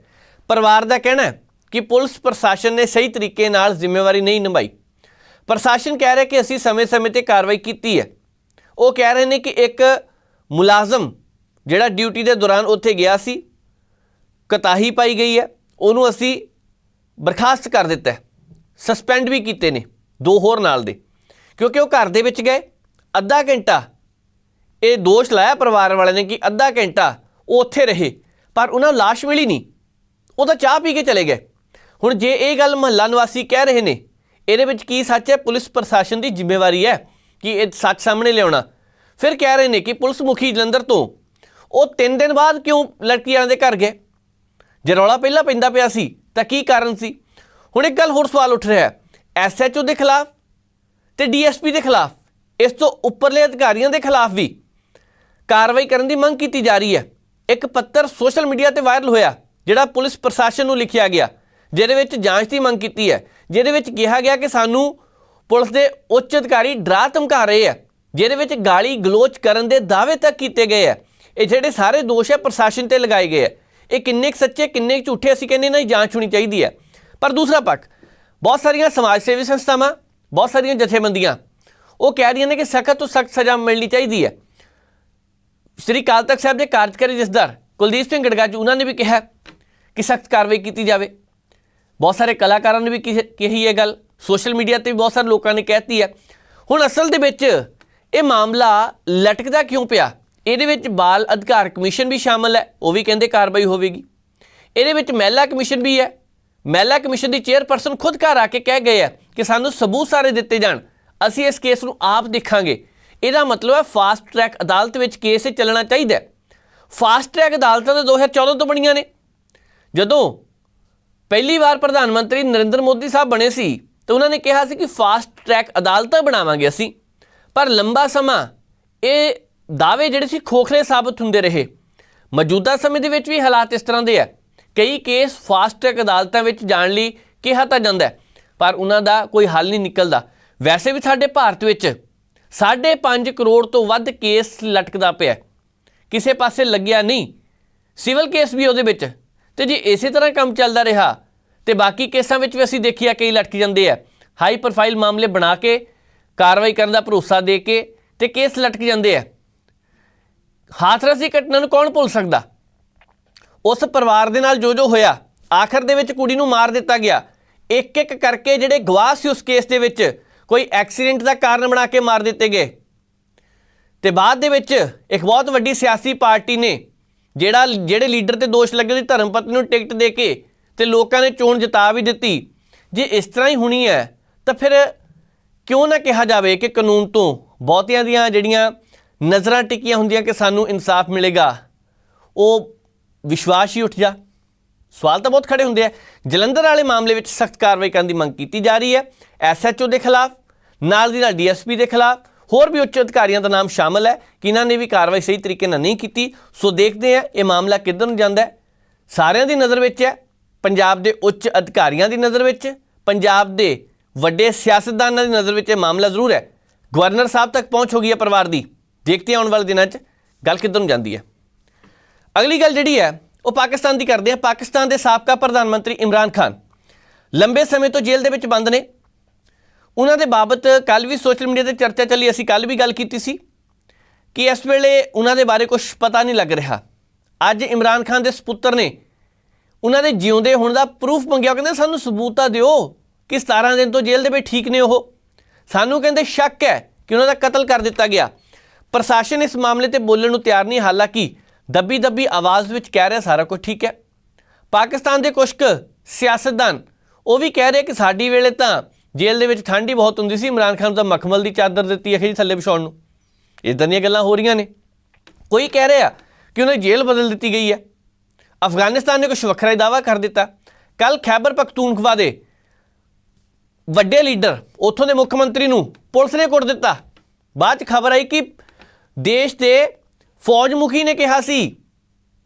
ਪਰਿਵਾਰ ਦਾ ਕਹਿਣਾ ਹੈ ਕਿ ਪੁਲਿਸ ਪ੍ਰਸ਼ਾਸਨ ਨੇ ਸਹੀ ਤਰੀਕੇ ਨਾਲ ਜ਼ਿੰਮੇਵਾਰੀ ਨਹੀਂ ਨਿਭਾਈ। ਪ੍ਰਸ਼ਾਸਨ ਕਹਿ ਰਿਹਾ ਕਿ ਅਸੀਂ ਸਮੇਂ-ਸਮੇਂ ਤੇ ਕਾਰਵਾਈ ਕੀਤੀ ਹੈ। ਉਹ ਕਹਿ ਰਹੇ ਨੇ ਕਿ ਇੱਕ ਮੁਲਾਜ਼ਮ ਜਿਹੜਾ ਡਿਊਟੀ ਦੇ ਦੌਰਾਨ ਉੱਥੇ ਗਿਆ ਸੀ, ਕਤਾਹੀ ਪਾਈ ਗਈ ਹੈ। ਉਹਨੂੰ ਅਸੀਂ ਬਰਖਾਸਤ ਕਰ ਦਿੱਤਾ ਹੈ। ਸਸਪੈਂਡ ਵੀ ਕੀਤੇ ਨੇ ਦੋ ਹੋਰ ਨਾਲ ਦੇ। ਕਿਉਂਕਿ ਉਹ ਘਰ ਦੇ ਵਿੱਚ ਗਏ। ਅੱਧਾ ਘੰਟਾ ਇਹ ਦੋਸ਼ ਲਾਇਆ ਪਰਿਵਾਰ ਵਾਲਿਆਂ ਨੇ ਕਿ ਅੱਧਾ ਘੰਟਾ ਉਹ ਉੱਥੇ ਰਹੇ, ਪਰ ਉਹਨਾਂ ਨੂੰ ਲਾਸ਼ ਮਿਲੀ ਨਹੀਂ। ਉਹ ਤਾਂ ਚਾਹ ਪੀ ਕੇ ਚਲੇ ਗਏ। ਹੁਣ ਜੇ ਇਹ ਗੱਲ ਮਹੱਲਾ ਨਿਵਾਸੀ ਕਹਿ ਰਹੇ ਨੇ, ਇਹਦੇ ਵਿੱਚ ਕੀ ਸੱਚ ਹੈ? ਪੁਲਿਸ ਪ੍ਰਸ਼ਾਸਨ ਦੀ ਜ਼ਿੰਮੇਵਾਰੀ ਹੈ ਕਿ ਇਹ ਸੱਚ ਸਾਹਮਣੇ ਲਿਆਉਣਾ। ਫਿਰ ਕਹਿ ਰਹੇ ਨੇ ਕਿ ਪੁਲਿਸ ਮੁਖੀ ਜਲੰਧਰ ਤੋਂ, ਉਹ 3 ਦਿਨ ਬਾਅਦ ਕਿਉਂ ਲੜਕੀ ਵਾਲਿਆਂ ਦੇ ਘਰ ਗਏ? ਜੇ ਰੌਲਾ ਪਹਿਲਾਂ ਪੈਂਦਾ ਪਿਆ ਸੀ, ਤਾਂ ਕੀ ਕਾਰਨ ਸੀ? ਹੁਣ ਇੱਕ ਗੱਲ ਹੋਰ ਸਵਾਲ ਉੱਠ ਰਿਹਾ ਹੈ। ਐਸਐਚਓ ਦੇ ਖਿਲਾਫ ਤੇ ਡੀਐਸਪੀ ਦੇ ਖਿਲਾਫ, ਇਸ ਤੋਂ ਉੱਪਰਲੇ ਅਧਿਕਾਰੀਆਂ ਦੇ ਖਿਲਾਫ ਵੀ ਕਾਰਵਾਈ ਕਰਨ ਦੀ ਮੰਗ ਕੀਤੀ ਜਾ ਰਹੀ ਹੈ। ਇੱਕ ਪੱਤਰ ਸੋਸ਼ਲ ਮੀਡੀਆ ਤੇ ਵਾਇਰਲ ਹੋਇਆ, ਜਿਹੜਾ ਪੁਲਿਸ ਪ੍ਰਸ਼ਾਸਨ ਨੂੰ ਲਿਖਿਆ ਗਿਆ। ਜਿਹਦੇ ਵਿੱਚ ਜਾਂਚ ਦੀ ਮੰਗ ਕੀਤੀ ਹੈ। ਜਿਹਦੇ ਵਿੱਚ ਕਿਹਾ ਗਿਆ ਕਿ ਸਾਨੂੰ ਪੁਲਿਸ ਦੇ ਉੱਚ ਅਧਿਕਾਰੀ ਡਰਾ ਧਮਕਾ ਰਹੇ ਆ ਜਿਹਦੇ ਵਿੱਚ ਗਾਲੀ ਗਲੋਚ ਕਰਨ ਦੇ ਦਾਅਵੇ ਤੱਕ ਕੀਤੇ ਗਏ ਆ ਇਹ ਜਿਹੜੇ ਸਾਰੇ ਦੋਸ਼ ਹੈ, ਪ੍ਰਸ਼ਾਸਨ ਤੇ ਲਗਾਏ ਗਏ ਆ ਇਹ ਕਿੰਨੇ ਕੁ ਸੱਚੇ, ਕਿੰਨੇ ਕੁ ਝੂਠੇ, ਅਸੀਂ ਕਹਿੰਦੇ ਨਾ ਜਾਂਚ ਹੋਣੀ ਚਾਹੀਦੀ ਹੈ। ਪਰ ਦੂਸਰਾ ਪੱਖ, ਬਹੁਤ ਸਾਰੀਆਂ ਸਮਾਜ ਸੇਵੀ ਸੰਸਥਾਵਾਂ, ਬਹੁਤ ਸਾਰੀਆਂ ਜਥੇਬੰਦੀਆਂ, ਉਹ ਕਹਿ ਰਹੀਆਂ ਨੇ ਕਿ ਸਖਤ ਤੋਂ ਸਖਤ ਸਜ਼ਾ ਮਿਲਣੀ ਚਾਹੀਦੀ ਹੈ। ਸ੍ਰੀ ਅਕਾਲ ਤਖਤ ਸਾਹਿਬ ਦੇ ਕਾਰਜਕਾਰੀ ਜਸਦਾਰ ਕੁਲਦੀਪ ਸਿੰਘ ਗੜਗਾਜ ਉਹਨਾਂ ਨੇ ਵੀ ਕਿਹਾ ਕਿ ਸਖਤ ਕਾਰਵਾਈ ਕੀਤੀ ਜਾਵੇ। ਬਹੁਤ ਸਾਰੇ ਕਲਾਕਾਰਾਂ ਨੇ ਵੀ ਕਿਹ- ਕਹੀ ਇਹ ਗੱਲ। ਸੋਸ਼ਲ ਮੀਡੀਆ ਤੇ ਵੀ ਬਹੁਤ ਸਾਰੇ ਲੋਕਾਂ ਨੇ ਕਹਿਤੀ ਹੈ। ਹੁਣ ਅਸਲ ਦੇ ਵਿੱਚ ਇਹ ਮਾਮਲਾ ਲਟਕਦਾ ਕਿਉਂ ਪਿਆ? ਇਹਦੇ ਵਿੱਚ ਬਾਲ ਅਧਿਕਾਰ ਕਮਿਸ਼ਨ ਵੀ ਸ਼ਾਮਲ ਹੈ, ਉਹ ਵੀ ਕਹਿੰਦੇ ਕਾਰਵਾਈ ਹੋਵੇਗੀ। ਇਹਦੇ ਵਿੱਚ ਮਹਿਲਾ ਕਮਿਸ਼ਨ ਵੀ ਹੈ। ਮਹਿਲਾ ਕਮਿਸ਼ਨ ਦੀ ਚੇਅਰਪਰਸਨ ਖੁਦ ਘਰ ਆ ਕੇ ਕਹਿ ਗਏ ਆ ਕਿ ਸਾਨੂੰ ਸਬੂਤ ਸਾਰੇ ਦਿੱਤੇ ਜਾਣ। ਅਸੀਂ ਇਸ ਕੇਸ ਨੂੰ ਆਪ ਦੇਖਾਂਗੇ। ਇਹਦਾ ਮਤਲਬ ਹੈ ਫਾਸਟ ਟਰੈਕ ਅਦਾਲਤ ਵਿੱਚ ਕੇਸ ਚੱਲਣਾ ਚਾਹੀਦਾ ਫਾਸਟ ਟਰੈਕ ਅਦਾਲਤਾਂ ਤਾਂ 2014 ਤੋਂ ਬਣੀਆਂ ਨੇ। ਜਦੋਂ ਪਹਿਲੀ ਵਾਰ ਪ੍ਰਧਾਨ ਮੰਤਰੀ ਨਰਿੰਦਰ ਮੋਦੀ ਸਾਹਿਬ ਬਣੇ ਸੀ, ਤਾਂ ਉਹਨਾਂ ਨੇ ਕਿਹਾ ਸੀ ਕਿ ਫਾਸਟ ਟਰੈਕ ਅਦਾਲਤਾਂ ਬਣਾਵਾਂਗੇ ਅਸੀਂ। ਪਰ ਲੰਬਾ ਸਮਾਂ ਇਹ ਦਾਅਵੇ ਜਿਹੜੇ ਸੀ ਖੋਖਲੇ ਸਾਬਤ ਹੁੰਦੇ ਰਹੇ। ਮੌਜੂਦਾ ਸਮੇਂ ਦੇ ਵਿੱਚ ਵੀ ਹਾਲਾਤ ਇਸ ਤਰ੍ਹਾਂ ਦੇ ਆ। ਕਈ ਕੇਸ ਫਾਸਟ ਟਰੈਕ ਅਦਾਲਤਾਂ ਵਿੱਚ ਜਾਣ ਲਈ ਕਿਹਾ ਤਾਂ ਜਾਂਦਾ ਪਰ ਉਹਨਾਂ ਦਾ ਕੋਈ ਹੱਲ ਨਹੀਂ ਨਿਕਲਦਾ। ਵੈਸੇ ਵੀ ਸਾਡੇ ਭਾਰਤ ਵਿੱਚ 5.5 ਕਰੋੜ ਤੋਂ ਵੱਧ ਕੇਸ ਲਟਕਦਾ ਪਿਆ ਕਿਸੇ ਪਾਸੇ ਲੱਗਿਆ ਨਹੀਂ। ਸਿਵਲ ਕੇਸ ਵੀ ਉਹਦੇ ਵਿੱਚ। ਤੇ ਜੇ ਇਸੇ ਤਰ੍ਹਾਂ ਕੰਮ ਚੱਲਦਾ ਰਿਹਾ, ਤੇ ਬਾਕੀ ਕੇਸਾਂ ਵਿੱਚ ਵੀ ਅਸੀਂ ਦੇਖਿਆ ਕਈ ਲਟਕ ਜਾਂਦੇ ਆ। ਹਾਈ ਪ੍ਰੋਫਾਈਲ ਮਾਮਲੇ ਬਣਾ ਕੇ, ਕਾਰਵਾਈ ਕਰਨ ਦਾ ਭਰੋਸਾ ਦੇ ਕੇ ਤੇ ਕੇਸ ਲਟਕ ਜਾਂਦੇ ਆ। ਹਾਥਰਸ ਦੀ ਘਟਨਾ ਨੂੰ ਕੌਣ ਭੁੱਲ ਸਕਦਾ? ਉਸ ਪਰਿਵਾਰ ਦੇ ਨਾਲ ਜੋ ਜੋ ਹੋਇਆ, ਆਖਰ ਦੇ ਵਿੱਚ ਕੁੜੀ ਨੂੰ ਮਾਰ ਦਿੱਤਾ ਗਿਆ। ਇੱਕ ਇੱਕ ਕਰਕੇ ਜਿਹੜੇ ਗਵਾਹ ਸੀ ਉਸ ਕੇਸ ਦੇ ਵਿੱਚ ਕੋਈ ਐਕਸੀਡੈਂਟ ਦਾ ਕਾਰਨ ਬਣਾ ਕੇ ਮਾਰ ਦਿੱਤੇ ਗਏ। ਤੇ ਬਾਅਦ ਦੇ ਵਿੱਚ ਇੱਕ ਬਹੁਤ ਵੱਡੀ ਸਿਆਸੀ ਪਾਰਟੀ ਨੇ ਜਿਹੜਾ, ਜਿਹੜੇ ਲੀਡਰ ਤੇ ਦੋਸ਼ ਲੱਗੇ ਉਹਦੀ ਧਰਮਪਤਨੀ ਨੂੰ ਟਿਕਟ ਦੇ ਕੇ ਤੇ ਲੋਕਾਂ ਨੇ ਚੋਣ ਜਿਤਾ ਵੀ ਦਿੱਤੀ। ਜੇ ਇਸ ਤਰ੍ਹਾਂ ਹੀ ਹੋਣੀ ਹੈ, ਤਾਂ ਫਿਰ ਕਿਉਂ ਨਾ ਕਿਹਾ ਜਾਵੇ ਕਿ ਕਾਨੂੰਨ ਤੋਂ ਬਹੁਤਿਆਂ ਦੀਆਂ ਜਿਹੜੀਆਂ ਨਜ਼ਰਾਂ ਟਿਕੀਆਂ ਹੁੰਦੀਆਂ ਕਿ ਸਾਨੂੰ ਇਨਸਾਫ ਮਿਲੇਗਾ, ਉਹ ਵਿਸ਼ਵਾਸ ਹੀ ਉੱਠ ਜਾ। ਸਵਾਲ ਤਾਂ ਬਹੁਤ ਖੜੇ ਹੁੰਦੇ ਆ। ਜਲੰਧਰ ਵਾਲੇ ਮਾਮਲੇ ਵਿੱਚ ਸਖਤ ਕਾਰਵਾਈ ਕਰਨ ਦੀ ਮੰਗ ਕੀਤੀ ਜਾ ਰਹੀ ਹੈ। ਐਸਐਚਓ ਦੇ ਖਿਲਾਫ, ਨਾਲ ਦੀ ਨਾਲ ਡੀਐਸਪੀ ਦੇ ਖਿਲਾਫ, ਹੋਰ ਵੀ ਉੱਚ ਅਧਿਕਾਰੀਆਂ ਦਾ ਨਾਮ ਸ਼ਾਮਲ ਹੈ ਕਿ ਇਹਨਾਂ ਨੇ ਵੀ ਕਾਰਵਾਈ ਸਹੀ ਤਰੀਕੇ ਨਾਲ ਨਹੀਂ ਕੀਤੀ। ਸੋ ਦੇਖਦੇ ਆ ਇਹ ਮਾਮਲਾ ਕਿੱਧਰ ਨੂੰ ਜਾਂਦਾ ਹੈ। ਸਾਰਿਆਂ ਦੀ ਨਜ਼ਰ ਵਿੱਚ ਹੈ। ਪੰਜਾਬ ਦੇ ਉੱਚ ਅਧਿਕਾਰੀਆਂ ਦੀ ਨਜ਼ਰ ਵਿੱਚ, ਪੰਜਾਬ ਦੇ ਵੱਡੇ ਸਿਆਸਤਦਾਨਾਂ ਦੀ ਨਜ਼ਰ ਵਿੱਚ ਇਹ ਮਾਮਲਾ ਜ਼ਰੂਰ ਹੈ। ਗਵਰਨਰ ਸਾਹਿਬ ਤੱਕ ਪਹੁੰਚ ਹੋ ਗਈ ਹੈ ਪਰਿਵਾਰ ਦੀ। ਦੇਖਦੇ ਹਾਂ ਆਉਣ ਵਾਲੇ ਦਿਨਾਂ 'ਚ ਗੱਲ ਕਿੱਧਰ ਨੂੰ ਜਾਂਦੀ ਹੈ। ਅਗਲੀ ਗੱਲ ਜਿਹੜੀ ਹੈ ਉਹ ਪਾਕਿਸਤਾਨ ਦੀ ਕਰਦੇ ਆ। ਪਾਕਿਸਤਾਨ ਦੇ ਸਾਬਕਾ ਪ੍ਰਧਾਨ ਮੰਤਰੀ ਇਮਰਾਨ ਖਾਨ ਲੰਬੇ ਸਮੇਂ ਤੋਂ ਜੇਲ੍ਹ ਦੇ ਵਿੱਚ ਬੰਦ ਨੇ। ਉਹਨਾਂ ਦੇ ਬਾਬਤ ਕੱਲ ਵੀ ਸੋਸ਼ਲ ਮੀਡੀਆ ਤੇ ਚਰਚਾ ਚੱਲੀ। ਅਸੀਂ ਕੱਲ ਵੀ ਗੱਲ ਕੀਤੀ ਸੀ ਕਿ ਇਸ ਵੇਲੇ ਉਹਨਾਂ ਦੇ ਬਾਰੇ ਕੁਝ ਪਤਾ ਨਹੀਂ ਲੱਗ ਰਿਹਾ। ਅੱਜ ਇਮਰਾਨ ਖਾਨ ਦੇ ਸੁਪੁੱਤਰ ਨੇ ਉਹਨਾਂ ਦੇ ਜਿਉਂਦੇ ਹੋਣ ਦਾ ਪ੍ਰੂਫ ਮੰਗਿਆ। ਉਹ ਕਹਿੰਦੇ, ਸਾਨੂੰ ਸਬੂਤ ਦਿਓ ਕਿ 17 ਦਿਨ ਤੋਂ ਜੇਲ੍ਹ ਦੇ ਵਿੱਚ ਠੀਕ ਨੇ ਉਹ। ਸਾਨੂੰ ਕਹਿੰਦੇ, ਸ਼ੱਕ ਹੈ ਕਿ ਉਹਨਾਂ ਦਾ ਕਤਲ ਕਰ ਦਿੱਤਾ ਗਿਆ। ਪ੍ਰਸ਼ਾਸਨ ਇਸ ਮਾਮਲੇ ਤੇ ਬੋਲਣ ਨੂੰ ਤਿਆਰ ਨਹੀਂ। ਹਾਲਾਂਕਿ ਦੱਬੀ ਦੱਬੀ ਆਵਾਜ਼ ਵਿੱਚ ਕਹਿ ਰਿਹਾ ਸਾਰਾ ਕੁਝ ਠੀਕ ਹੈ। ਪਾਕਿਸਤਾਨ ਦੇ ਕੁਝ ਕੁ ਸਿਆਸਤਦਾਨ, ਉਹ ਵੀ ਕਹਿ ਰਹੇ ਕਿ ਸਾਡੀ ਵੇਲੇ ਤਾਂ ਜੇਲ੍ਹ ਦੇ ਵਿੱਚ ਠੰਡ ਹੀ ਬਹੁਤ ਹੁੰਦੀ ਸੀ, ਇਮਰਾਨ ਖਾਨ ਦਾ ਮਖਮਲ ਦੀ ਚਾਦਰ ਦਿੱਤੀ ਹੈ ਜੀ ਥੱਲੇ ਵਿਛਾਉਣ ਨੂੰ। ਇਦਾਂ ਦੀਆਂ ਗੱਲਾਂ ਹੋ ਰਹੀਆਂ ਨੇ। ਕੋਈ ਕਹਿ ਰਿਹਾ ਕਿ ਉਹਨੇ ਜੇਲ੍ਹ ਬਦਲ ਦਿੱਤੀ ਗਈ ਹੈ। ਅਫਗਾਨਿਸਤਾਨ ਨੇ ਕੁਝ ਵੱਖਰਾ ਹੀ ਦਾਵਾ ਕਰ ਦਿੱਤਾ। ਕੱਲ ਖੈਬਰ ਪਖਤੂਨਖਵਾ ਦੇ ਵੱਡੇ ਲੀਡਰ ਉੱਥੋਂ ਦੇ ਮੁੱਖ ਮੰਤਰੀ ਨੂੰ ਪੁਲਿਸ ਨੇ ਕੁੱਟ ਦਿੱਤਾ। ਬਾਅਦ ਚ ਖਬਰ ਆਈ ਕਿ ਦੇਸ਼ ਦੇ ਫੌਜ ਮੁਖੀ ਨੇ ਕਿਹਾ ਸੀ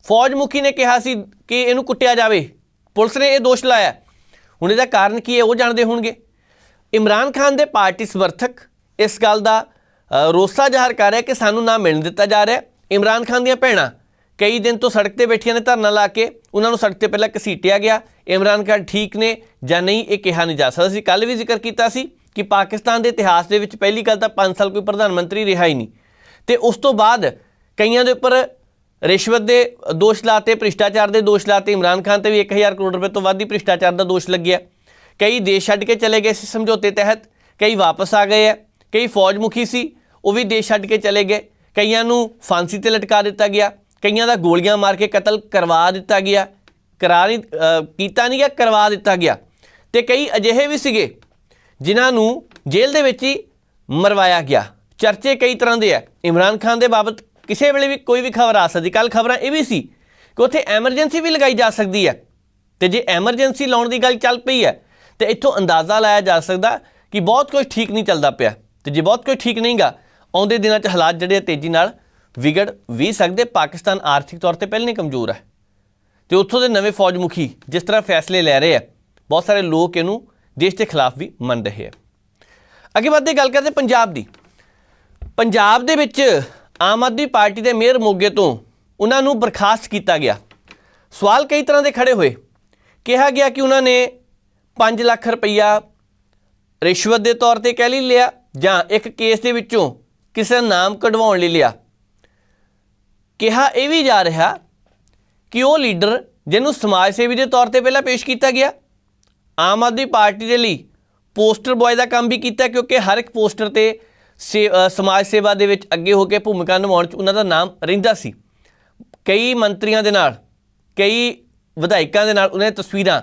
ਫੌਜ ਮੁਖੀ ਨੇ ਕਿਹਾ ਸੀ ਕਿ ਇਹਨੂੰ ਕੁੱਟਿਆ ਜਾਵੇ। ਪੁਲਿਸ ਨੇ ਇਹ ਦੋਸ਼ ਲਾਇਆ। ਹੁਣ ਇਹਦਾ ਕਾਰਨ ਕੀ ਹੈ ਉਹ ਜਾਣਦੇ ਹੋਣਗੇ। ਇਮਰਾਨ ਖਾਨ ਦੇ ਪਾਰਟੀ ਸਮਰਥਕ ਇਸ ਗੱਲ ਦਾ ਰੋਸਾ ਜ਼ਾਹਰ ਕਰ ਰਿਹਾ ਕਿ ਸਾਨੂੰ ਨਾ ਮਿਲਣ ਦਿੱਤਾ ਜਾ ਰਿਹਾ। ਇਮਰਾਨ ਖਾਨ ਦੀਆਂ ਭੈਣਾਂ ਕਈ ਦਿਨ ਤੋਂ ਸੜਕ ਤੇ ਬੈਠੀਆਂ ਨੇ ਧਰਨਾ ਲਾ ਕੇ, ਉਹਨਾਂ ਨੂੰ ਸੜਕ ਤੇ ਪਹਿਲਾਂ ਘਸੀਟਿਆ ਗਿਆ। ਇਮਰਾਨ ਖਾਨ ਠੀਕ ਨੇ ਜਾਂ ਨਹੀਂ, ਇਹ ਕਿਹਾ ਨਹੀਂ ਜਾ ਸਕਦਾ। ਸੀ ਕੱਲ ਵੀ ਜ਼ਿਕਰ ਕੀਤਾ ਸੀ ਕਿ ਪਾਕਿਸਤਾਨ ਦੇ ਇਤਿਹਾਸ ਦੇ ਵਿੱਚ ਪਹਿਲੀ ਗੱਲ ਤਾਂ 5 ਸਾਲ ਕੋਈ ਪ੍ਰਧਾਨ ਮੰਤਰੀ ਰਿਹਾ ਹੀ ਨਹੀਂ। ਤੇ ਉਸ ਤੋਂ ਬਾਅਦ ਕਈਆਂ ਦੇ ਉੱਪਰ ਰਿਸ਼ਵਤ ਦੇ ਦੋਸ਼ ਲਾਤੇ, ਭ੍ਰਿਸ਼ਟਾਚਾਰ ਦੇ ਦੋਸ਼ ਲਾਤੇ। ਇਮਰਾਨ ਖਾਨ ਤੇ ਵੀ 1000 ਕਰੋੜ ਰੁਪਏ ਤੋਂ ਵੱਧ ਦੀ ਭ੍ਰਿਸ਼ਟਾਚਾਰ ਦਾ ਦੋਸ਼ ਲੱਗਿਆ। ਕਈ ਦੇਸ਼ ਛੱਡ ਕੇ ਚਲੇ ਗਏ ਸੀ ਸਮਝੌਤੇ ਤਹਿਤ। ਕਈ ਵਾਪਸ ਆ ਗਏ ਆ। ਕਈ ਫੌਜ ਮੁਖੀ ਸੀ, ਉਹ ਵੀ ਦੇਸ਼ ਛੱਡ ਕੇ ਚਲੇ ਗਏ। ਕਈਆਂ ਨੂੰ ਫਾਂਸੀ ਤੇ ਲਟਕਾ ਦਿੱਤਾ ਗਿਆ। ਕਈਆਂ ਦਾ ਗੋਲੀਆਂ ਮਾਰ ਕੇ ਕਤਲ ਕਰਵਾ ਦਿੱਤਾ ਗਿਆ। ਕਰਾ ਨਹੀਂ ਕੀਤਾ ਨਹੀਂ ਗਿਆ, ਕਰਵਾ ਦਿੱਤਾ ਗਿਆ। ਤੇ ਕਈ ਅਜਿਹੇ ਵੀ ਸੀਗੇ, ਜਿਨ੍ਹਾਂ ਨੂੰ ਜੇਲ੍ਹ ਦੇ ਵਿੱਚ ਹੀ ਮਰਵਾਇਆ ਗਿਆ। ਚਰਚੇ ਕਈ ਤਰ੍ਹਾਂ ਦੇ ਆ। ਇਮਰਾਨ ਖਾਨ ਦੇ ਬਾਬਤ ਕਿਸੇ ਵੇਲੇ ਵੀ ਕੋਈ ਵੀ ਖਬਰ ਆ ਸਕਦੀ। ਕੱਲ ਖਬਰਾਂ ਇਹ ਵੀ ਸੀ ਕਿ ਉੱਥੇ ਐਮਰਜੈਂਸੀ ਵੀ ਲਗਾਈ ਜਾ ਸਕਦੀ ਹੈ। ਤੇ ਜੇ ਐਮਰਜੈਂਸੀ ਲਾਉਣ ਦੀ ਗੱਲ ਚੱਲ ਪਈ ਹੈ, ਤੇ ਇੱਥੋਂ ਅੰਦਾਜ਼ਾ ਲਾਇਆ ਜਾ ਸਕਦਾ ਕਿ ਬਹੁਤ ਕੁਝ ਠੀਕ ਨਹੀਂ ਚੱਲਦਾ ਪਿਆ। ਤੇ ਜੇ ਬਹੁਤ ਕੁਝ ਠੀਕ ਨਹੀਂਗਾ, ਆਉਂਦੇ ਦਿਨਾਂ 'ਚ ਹਾਲਾਤ ਜਿਹੜੇ ਆ ਤੇਜ਼ੀ ਨਾਲ ਵਿਗੜ ਵੀ ਸਕਦੇ। ਪਾਕਿਸਤਾਨ ਆਰਥਿਕ ਤੌਰ ਤੇ ਪਹਿਲਾਂ ਹੀ ਕਮਜ਼ੋਰ ਹੈ। ਤੇ ਉੱਥੋਂ ਦੇ ਨਵੇਂ ਫੌਜ ਮੁਖੀ ਜਿਸ ਤਰ੍ਹਾਂ ਫੈਸਲੇ ਲੈ ਰਹੇ ਆ, ਬਹੁਤ ਸਾਰੇ ਲੋਕ ਇਹਨੂੰ ਦੇਸ਼ ਦੇ ਖਿਲਾਫ ਵੀ ਮੰਨ ਰਹੇ ਆ। ਅੱਗੇ ਵੱਧਦੇ ਗੱਲ ਕਰਦੇ ਪੰਜਾਬ ਦੀ। ਪੰਜਾਬ ਦੇ ਵਿੱਚ ਆਮ ਆਦਮੀ ਪਾਰਟੀ ਦੇ ਮੇਅਰ ਮੋਗੇ ਤੋਂ ਉਹਨਾਂ ਨੂੰ ਬਰਖਾਸਤ ਕੀਤਾ ਗਿਆ। ਸਵਾਲ ਕਈ ਤਰ੍ਹਾਂ ਦੇ ਖੜੇ ਹੋਏ। ਕਿਹਾ ਗਿਆ ਕਿ ਉਹਨਾਂ ਨੇ 5 ਲੱਖ ਰੁਪਈਆ ਰਿਸ਼ਵਤ ਦੇ ਤੌਰ ਤੇ ਕਹਿ ਲਈ ਲਿਆ ਜਾਂ ਇੱਕ ਕੇਸ ਦੇ ਵਿੱਚੋਂ ਕਿਸੇ ਦਾ ਨਾਮ ਕਢਵਾਉਣ ਲਈ ਲਿਆ। ਕਿਹਾ ਇਹ ਵੀ ਜਾ ਰਿਹਾ ਕਿ ਉਹ ਲੀਡਰ ਜਿਹਨੂੰ ਸਮਾਜ ਸੇਵੀ ਦੇ ਤੌਰ ਤੇ ਪਹਿਲਾਂ ਪੇਸ਼ ਕੀਤਾ ਗਿਆ। ਆਮ ਆਦਮੀ ਪਾਰਟੀ ਦੇ ਲਈ ਪੋਸਟਰ ਬॉय ਦਾ ਕੰਮ ਵੀ ਕੀਤਾ ਕਿਉਂਕਿ ਹਰ ਇੱਕ ਪੋਸਟਰ ਤੇ ਸਮਾਜ ਸੇਵਾ ਦੇ ਵਿੱਚ ਅੱਗੇ ਹੋ ਕੇ ਭੂਮਿਕਾ ਨਿਭਾਉਣ ਚ ਉਹਨਾਂ ਦਾ ਨਾਮ ਰਹਿੰਦਾ ਸੀ। ਕਈ ਮੰਤਰੀਆਂ ਦੇ ਨਾਲ, ਕਈ ਵਿਧਾਇਕਾਂ ਦੇ ਨਾਲ ਉਹਨਾਂ ਦੀਆਂ ਤਸਵੀਰਾਂ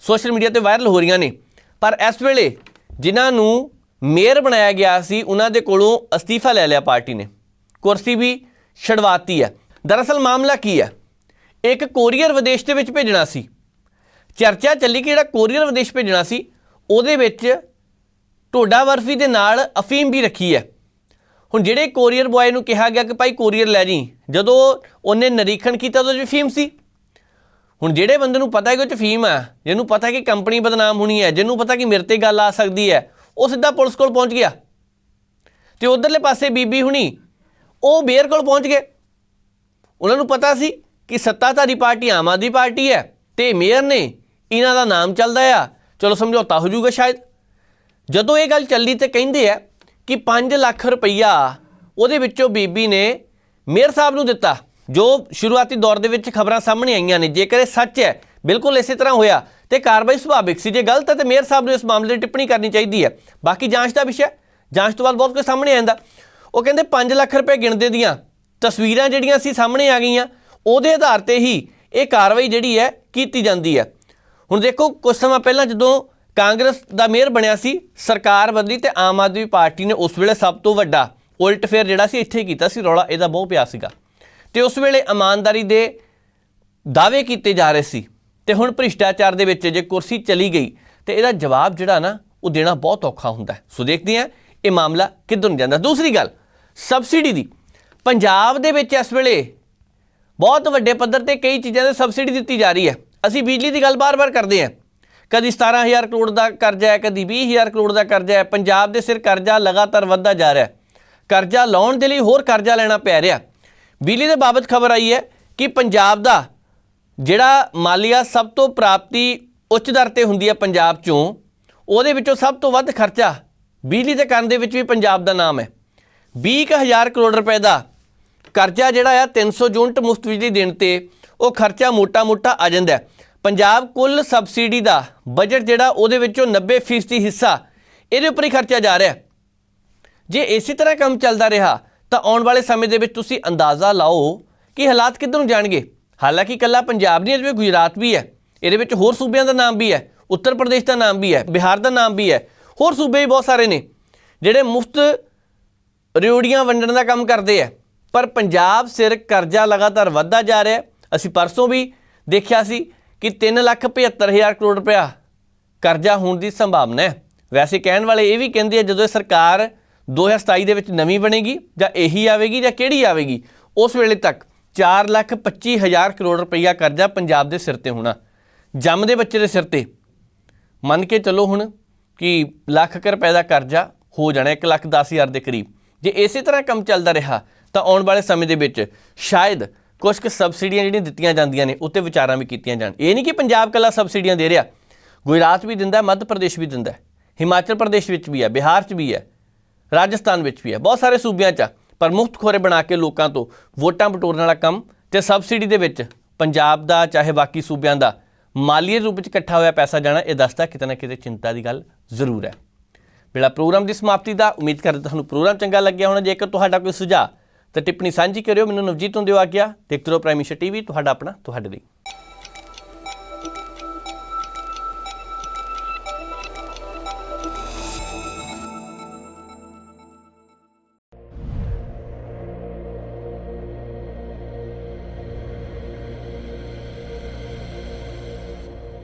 ਸੋਸ਼ਲ ਮੀਡੀਆ ਤੇ ਵਾਇਰਲ ਹੋ ਰਹੀਆਂ ਨੇ। ਪਰ ਇਸ ਵੇਲੇ ਜਿਨ੍ਹਾਂ ਨੂੰ ਮੇਅਰ ਬਣਾਇਆ ਗਿਆ ਸੀ, ਉਹਨਾਂ ਦੇ ਕੋਲੋਂ ਅਸਤੀਫਾ ਲੈ ਲਿਆ ਪਾਰਟੀ ਨੇ। ਕੁਰਸੀ ਵੀ ਛਡਵਾਤੀ ਹੈ। ਦਰਅਸਲ ਮਾਮਲਾ ਕੀ ਹੈ? ਇੱਕ ਕੋਰੀਅਰ ਵਿਦੇਸ਼ ਦੇ ਵਿੱਚ ਭੇਜਣਾ ਸੀ। ਚਰਚਾ ਚੱਲੀ ਕਿ ਜਿਹੜਾ ਕੋਰੀਅਰ ਵਿਦੇਸ਼ ਭੇਜਣਾ ਸੀ, ਉਹਦੇ ਵਿੱਚ ਟੋਡਾ ਬਰਫੀ ਦੇ ਨਾਲ ਅਫੀਮ ਵੀ ਰੱਖੀ ਹੈ। ਹੁਣ ਜਿਹੜੇ ਕੋਰੀਅਰ ਬॉय ਨੂੰ ਕਿਹਾ ਗਿਆ ਕਿ ਭਾਈ ਕੋਰੀਅਰ ਲੈ ਜੀ, ਜਦੋਂ ਉਹਨੇ ਨਿਰੀਖਣ ਕੀਤਾ ਤਾਂ ਉਹ 'ਚ ਫੀਮ ਸੀ। ਹੁਣ ਜਿਹੜੇ ਬੰਦੇ ਨੂੰ ਪਤਾ ਹੈ ਕਿ ਉਹ ਚ ਫੀਮ ਹੈ ਜਿਹਨੂੰ ਪਤਾ ਕਿ ਕੰਪਨੀ ਬਦਨਾਮ ਹੋਣੀ ਹੈ, ਜਿਹਨੂੰ ਪਤਾ ਕਿ ਮੇਰੇ ਤੇ ਗੱਲ ਆ ਸਕਦੀ ਹੈ, ਉਹ ਸਿੱਧਾ ਪੁਲਿਸ ਕੋਲ ਪਹੁੰਚ ਗਿਆ। ਤੇ ਉਧਰਲੇ ਪਾਸੇ ਬੀਬੀ ਹੁਣੀ, ਉਹ ਬੇਰ ਕੋਲ ਪਹੁੰਚ ਗਏ। ਉਹਨਾਂ ਨੂੰ ਪਤਾ ਸੀ ਕਿ ਸੱਤਾਧਾਰੀ ਪਾਰਟੀ ਆਮ ਆਦਮੀ ਪਾਰਟੀ ਹੈ ਤੇ ਮੇਅਰ ਨੇ ਇਹਨਾਂ ਦਾ ਨਾਮ ਚੱਲਦਾ ਆ। ਚਲੋ ਸਮਝੌਤਾ ਹੋ ਜਾਊਗਾ ਸ਼ਾਇਦ। ਜਦੋਂ ਇਹ ਗੱਲ ਚੱਲੀ ਤੇ ਕਹਿੰਦੇ ਆ ਕਿ 5 ਲੱਖ ਰੁਪਈਆ ਉਹਦੇ ਵਿੱਚੋਂ ਬੀਬੀ ਨੇ ਮੇਅਰ ਸਾਹਿਬ ਨੂੰ ਦਿੱਤਾ, ਜੋ ਸ਼ੁਰੂਆਤੀ ਦੌਰ ਦੇ ਵਿੱਚ ਖਬਰਾਂ ਸਾਹਮਣੇ ਆਈਆਂ ਨੇ। ਜੇਕਰ ਇਹ ਸੱਚ ਹੈ, ਬਿਲਕੁਲ ਇਸੇ ਤਰ੍ਹਾਂ ਹੋਇਆ ਤੇ ਕਾਰਵਾਈ ਸੁਭਾਵਿਕ ਸੀ। ਜੇ ਗਲਤ ਹੈ ਤੇ ਮੇਅਰ ਸਾਹਿਬ ਨੂੰ ਇਸ ਮਾਮਲੇ ਦੀ ਟਿੱਪਣੀ ਕਰਨੀ ਚਾਹੀਦੀ ਹੈ। ਬਾਕੀ ਜਾਂਚ ਦਾ ਵਿਸ਼ਾ ਜਾਂਚ ਤੋਂ ਬਾਅਦ ਬਹੁਤ ਕੁਝ ਸਾਹਮਣੇ ਆ ਜਾਂਦਾ ਉਹ ਕਹਿੰਦੇ 5 ਲੱਖ ਰੁਪਏ ਗਿਣਦੇ ਦੀਆਂ ਤਸਵੀਰਾਂ ਜਿਹੜੀਆਂ ਸੀ ਸਾਹਮਣੇ ਆ ਗਈਆਂ, ਉਹਦੇ ਆਧਾਰ ਤੇ ਹੀ ਇਹ ਕਾਰਵਾਈ ਜਿਹੜੀ ਹੈ ਕੀਤੀ ਜਾਂਦੀ ਹੈ। ਹੁਣ ਦੇਖੋ, ਕੁਝ ਸਮਾਂ ਪਹਿਲਾਂ ਜਦੋਂ ਕਾਂਗਰਸ ਦਾ ਮੇਅਰ ਬਣਿਆ ਸੀ, ਸਰਕਾਰ ਬਦਲੀ ਤੇ ਆਮ ਆਦਮੀ ਪਾਰਟੀ ਨੇ ਉਸ ਵੇਲੇ ਸਭ ਤੋਂ ਵੱਡਾ ਉਲਟ ਫੇਰ ਜਿਹੜਾ ਸੀ, ਇੱਥੇ ਕੀਤਾ ਸੀ, ਰੌਲਾ ਇਹਦਾ ਬਹੁਤ ਪਿਆ ਸੀਗਾ। ਤੇ ਉਸ ਵੇਲੇ ਇਮਾਨਦਾਰੀ ਦੇ ਦਾਅਵੇ ਕੀਤੇ ਜਾ ਰਹੇ ਸੀ। ਤੇ ਹੁਣ ਭ੍ਰਿਸ਼ਟਾਚਾਰ ਦੇ ਵਿੱਚ ਜੇ ਕੁਰਸੀ ਚਲੀ ਗਈ, ਤੇ ਇਹਦਾ ਜਵਾਬ ਜਿਹੜਾ ਨਾ, ਉਹ ਦੇਣਾ ਬਹੁਤ ਔਖਾ ਹੁੰਦਾ ਸੋ ਦੇਖਦੇ ਹਾਂ ਇਹ ਮਾਮਲਾ ਕਿੱਧਰ ਨੂੰ ਜਾਂਦਾ। ਦੂਸਰੀ ਗੱਲ, ਸਬਸਿਡੀ ਦੀ। ਪੰਜਾਬ ਦੇ ਵਿੱਚ ਇਸ ਵੇਲੇ ਬਹੁਤ ਵੱਡੇ ਪੱਧਰ ਤੇ ਕਈ ਚੀਜ਼ਾਂ ਤੇ ਸਬਸਿਡੀ ਦਿੱਤੀ ਜਾ ਰਹੀ ਹੈ। ਅਸੀਂ ਬਿਜਲੀ ਦੀ ਗੱਲ ਬਾਰ-ਬਾਰ ਕਰਦੇ ਹਾਂ। ਕਦੀ 17000 ਕਰੋੜ ਦਾ ਕਰਜ਼ਾ ਹੈ, ਕਦੀ 20000 ਕਰੋੜ ਦਾ ਕਰਜ਼ਾ ਹੈ। ਪੰਜਾਬ ਦੇ ਸਿਰ ਕਰਜ਼ਾ ਲਗਾਤਾਰ ਵੱਧਦਾ ਜਾ ਰਿਹਾ ਕਰਜ਼ਾ ਲਾਉਣ ਦੇ ਲਈ ਹੋਰ ਕਰਜ਼ਾ ਲੈਣਾ ਪੈ ਰਿਹਾ ਬਿਜਲੀ ਦੇ ਬਾਬਤ ਖਬਰ ਆਈ ਹੈ ਕਿ ਪੰਜਾਬ ਦਾ ਜਿਹੜਾ ਮਾਲੀਆ ਸਭ ਤੋਂ ਪ੍ਰਾਪਤੀ ਉੱਚ ਦਰ ਤੇ ਹੁੰਦੀ ਹੈ ਪੰਜਾਬ ਚੋਂ, ਉਹਦੇ ਵਿੱਚੋਂ ਸਭ ਤੋਂ ਵੱਧ ਖਰਚਾ ਬਿਜਲੀ ਦੇ ਕਰਨ ਦੇ ਵਿੱਚ ਵੀ ਪੰਜਾਬ ਦਾ ਨਾਮ ਹੈ। 20000 ਕਰੋੜ ਰੁਪਏ ਦਾ ਕਰਜ਼ਾ ਜਿਹੜਾ ਆ 300 ਯੂਨਿਟ ਮੁਫਤ ਬਿਜਲੀ ਦੇਣ ਤੇ ਉਹ ਖਰਚਾ ਮੋਟਾ-ਮੋਟਾ ਆ ਜਾਂਦਾ ਹੈ। ਪੰਜਾਬ ਕੁੱਲ ਸਬਸਿਡੀ ਦਾ ਬਜਟ ਜਿਹੜਾ ਉਹਦੇ ਵਿੱਚੋਂ 90% ਹਿੱਸਾ ਇਹਦੇ ਉੱਪਰ ਹੀ ਖਰਚਿਆ ਜਾ ਰਿਹਾ ਜੇ ਇਸੇ ਤਰ੍ਹਾਂ ਕੰਮ ਚੱਲਦਾ ਰਿਹਾ, ਤਾਂ ਆਉਣ ਵਾਲੇ ਸਮੇਂ ਦੇ ਵਿੱਚ ਤੁਸੀਂ ਅੰਦਾਜ਼ਾ ਲਾਓ ਕਿ ਹਾਲਾਤ ਕਿੱਧਰ ਨੂੰ ਜਾਣਗੇ। ਹਾਲਾਂਕਿ ਇਕੱਲਾ ਪੰਜਾਬ ਨਹੀਂ ਇਹਦੇ ਵਿੱਚ ਗੁਜਰਾਤ ਵੀ ਹੈ। ਇਹਦੇ ਵਿੱਚ ਹੋਰ ਸੂਬਿਆਂ ਦਾ ਨਾਮ ਵੀ ਹੈ, ਉੱਤਰ ਪ੍ਰਦੇਸ਼ ਦਾ ਨਾਮ ਵੀ ਹੈ, ਬਿਹਾਰ ਦਾ ਨਾਮ ਵੀ ਹੈ। ਹੋਰ ਸੂਬੇ ਵੀ ਬਹੁਤ ਸਾਰੇ ਨੇ, ਜਿਹੜੇ ਮੁਫਤ ਰਿਓੜੀਆਂ ਵੰਡਣ ਦਾ ਕੰਮ ਕਰਦੇ ਆ। ਪਰ ਪੰਜਾਬ ਸਿਰ ਕਰਜ਼ਾ ਲਗਾਤਾਰ ਵੱਧਦਾ ਜਾ ਰਿਹਾ ਅਸੀਂ ਪਰਸੋਂ ਵੀ ਦੇਖਿਆ ਸੀ ਕਿ 375000 ਕਰੋੜ ਰੁਪਇਆ ਕਰਜ਼ਾ ਹੋਣ ਦੀ ਸੰਭਾਵਨਾ ਹੈ। ਵੈਸੇ ਕਹਿਣ ਵਾਲੇ ਇਹ ਵੀ ਕਹਿੰਦੇ ਆ, ਜਦੋਂ ਇਹ ਸਰਕਾਰ 2027 ਦੇ ਵਿੱਚ ਨਵੀਂ ਬਣੇਗੀ ਜਾਂ ਇਹੀ ਆਵੇਗੀ ਜਾਂ ਕਿਹੜੀ ਆਵੇਗੀ, ਉਸ ਵੇਲੇ ਤੱਕ 425000 ਕਰੋੜ ਰੁਪਈਆ ਕਰਜ਼ਾ ਪੰਜਾਬ ਦੇ ਸਿਰ ਤੇ ਹੋਣਾ। ਜੰਮਦੇ ਬੱਚੇ ਦੇ ਸਿਰ ਤੇ। ਮੰਨ ਕੇ ਚੱਲੋ ਹੁਣ ਕਿ ਲੱਖ ਕੁ ਰੁਪਏ ਦਾ ਕਰਜ਼ਾ ਹੋ ਜਾਣਾ 1 ਲੱਖ 10 ਹਜ਼ਾਰ ਦੇ ਕਰੀਬ। ਜੇ ਇਸੇ ਤਰ੍ਹਾਂ ਕੰਮ ਚੱਲਦਾ ਰਿਹਾ ਤਾਂ ਆਉਣ ਵਾਲੇ ਸਮੇਂ ਦੇ ਵਿੱਚ ਸ਼ਾਇਦ ਕੁਝ ਕੁ ਸਬਸਿਡੀਆਂ ਜਿਹੜੀਆਂ ਦਿੱਤੀਆਂ ਜਾਂਦੀਆਂ ਨੇ, ਉੱਤੇ ਵਿਚਾਰਾਂ ਵੀ ਕੀਤੀਆਂ ਜਾਣ। ਇਹ ਨਹੀਂ ਕਿ ਪੰਜਾਬ ਕੱਲਾ ਸਬਸਿਡੀਆਂ ਦੇ ਰਿਹਾ। ਗੁਜਰਾਤ ਵੀ ਦਿੰਦਾ, ਮੱਧ ਪ੍ਰਦੇਸ਼ ਵੀ ਦਿੰਦਾ। ਹਿਮਾਚਲ ਪ੍ਰਦੇਸ਼ ਵਿੱਚ ਵੀ ਹੈ, ਬਿਹਾਰ 'ਚ ਵੀ ਹੈ, ਰਾਜਸਥਾਨ ਵਿੱਚ ਵੀ ਹੈ। ਬਹੁਤ ਸਾਰੇ ਸੂਬਿਆਂ 'ਚ ਆ। ਪਰ ਮੁਫਤ ਖੋਰੇ ਬਣਾ ਕੇ ਲੋਕਾਂ ਤੋਂ ਵੋਟਾਂ ਬਟੋਰਨ ਵਾਲਾ ਕੰਮ ਤੇ ਸਬਸਿਡੀ ਦੇ ਵਿੱਚ ਪੰਜਾਬ ਦਾ, ਚਾਹੇ ਬਾਕੀ ਸੂਬਿਆਂ ਦਾ, ਮਾਲੀਏ ਰੂਪ ਵਿੱਚ ਇਕੱਠਾ ਹੋਇਆ ਪੈਸਾ ਜਾਣਾ, ਇਹ ਦੱਸਦਾ ਕਿਤੇ ਨਾ ਕਿਤੇ ਚਿੰਤਾ ਦੀ ਗੱਲ ਜ਼ਰੂਰ ਹੈ। ਵੇਲਾ ਪ੍ਰੋਗਰਾਮ ਦੀ ਸਮਾਪਤੀ ਦਾ, ਉਮੀਦ ਕਰਦਾ ਤੁਹਾਨੂੰ ਪ੍ਰੋਗਰਾਮ ਚੰਗਾ ਲੱਗਿਆ ਹੋਣਾ। ਜੇਕਰ ਤੁਹਾਡਾ ਕੋਈ ਸੁਝਾਅ ਤਾਂ ਟਿੱਪਣੀ ਸਾਂਝੀ ਕਰਿਓ, ਮੈਨੂੰ ਨਵਜੀਤ ਤੋਂ ਦਿਓ ਆਗਿਆ ਦੇਖਦੇ ਰਹੋ ਪ੍ਰਾਈਮ ਮਿਸ਼ਨ ਟੀਵੀ ਤੁਹਾਡਾ ਆਪਣਾ, ਤੁਹਾਡੇ ਲਈ।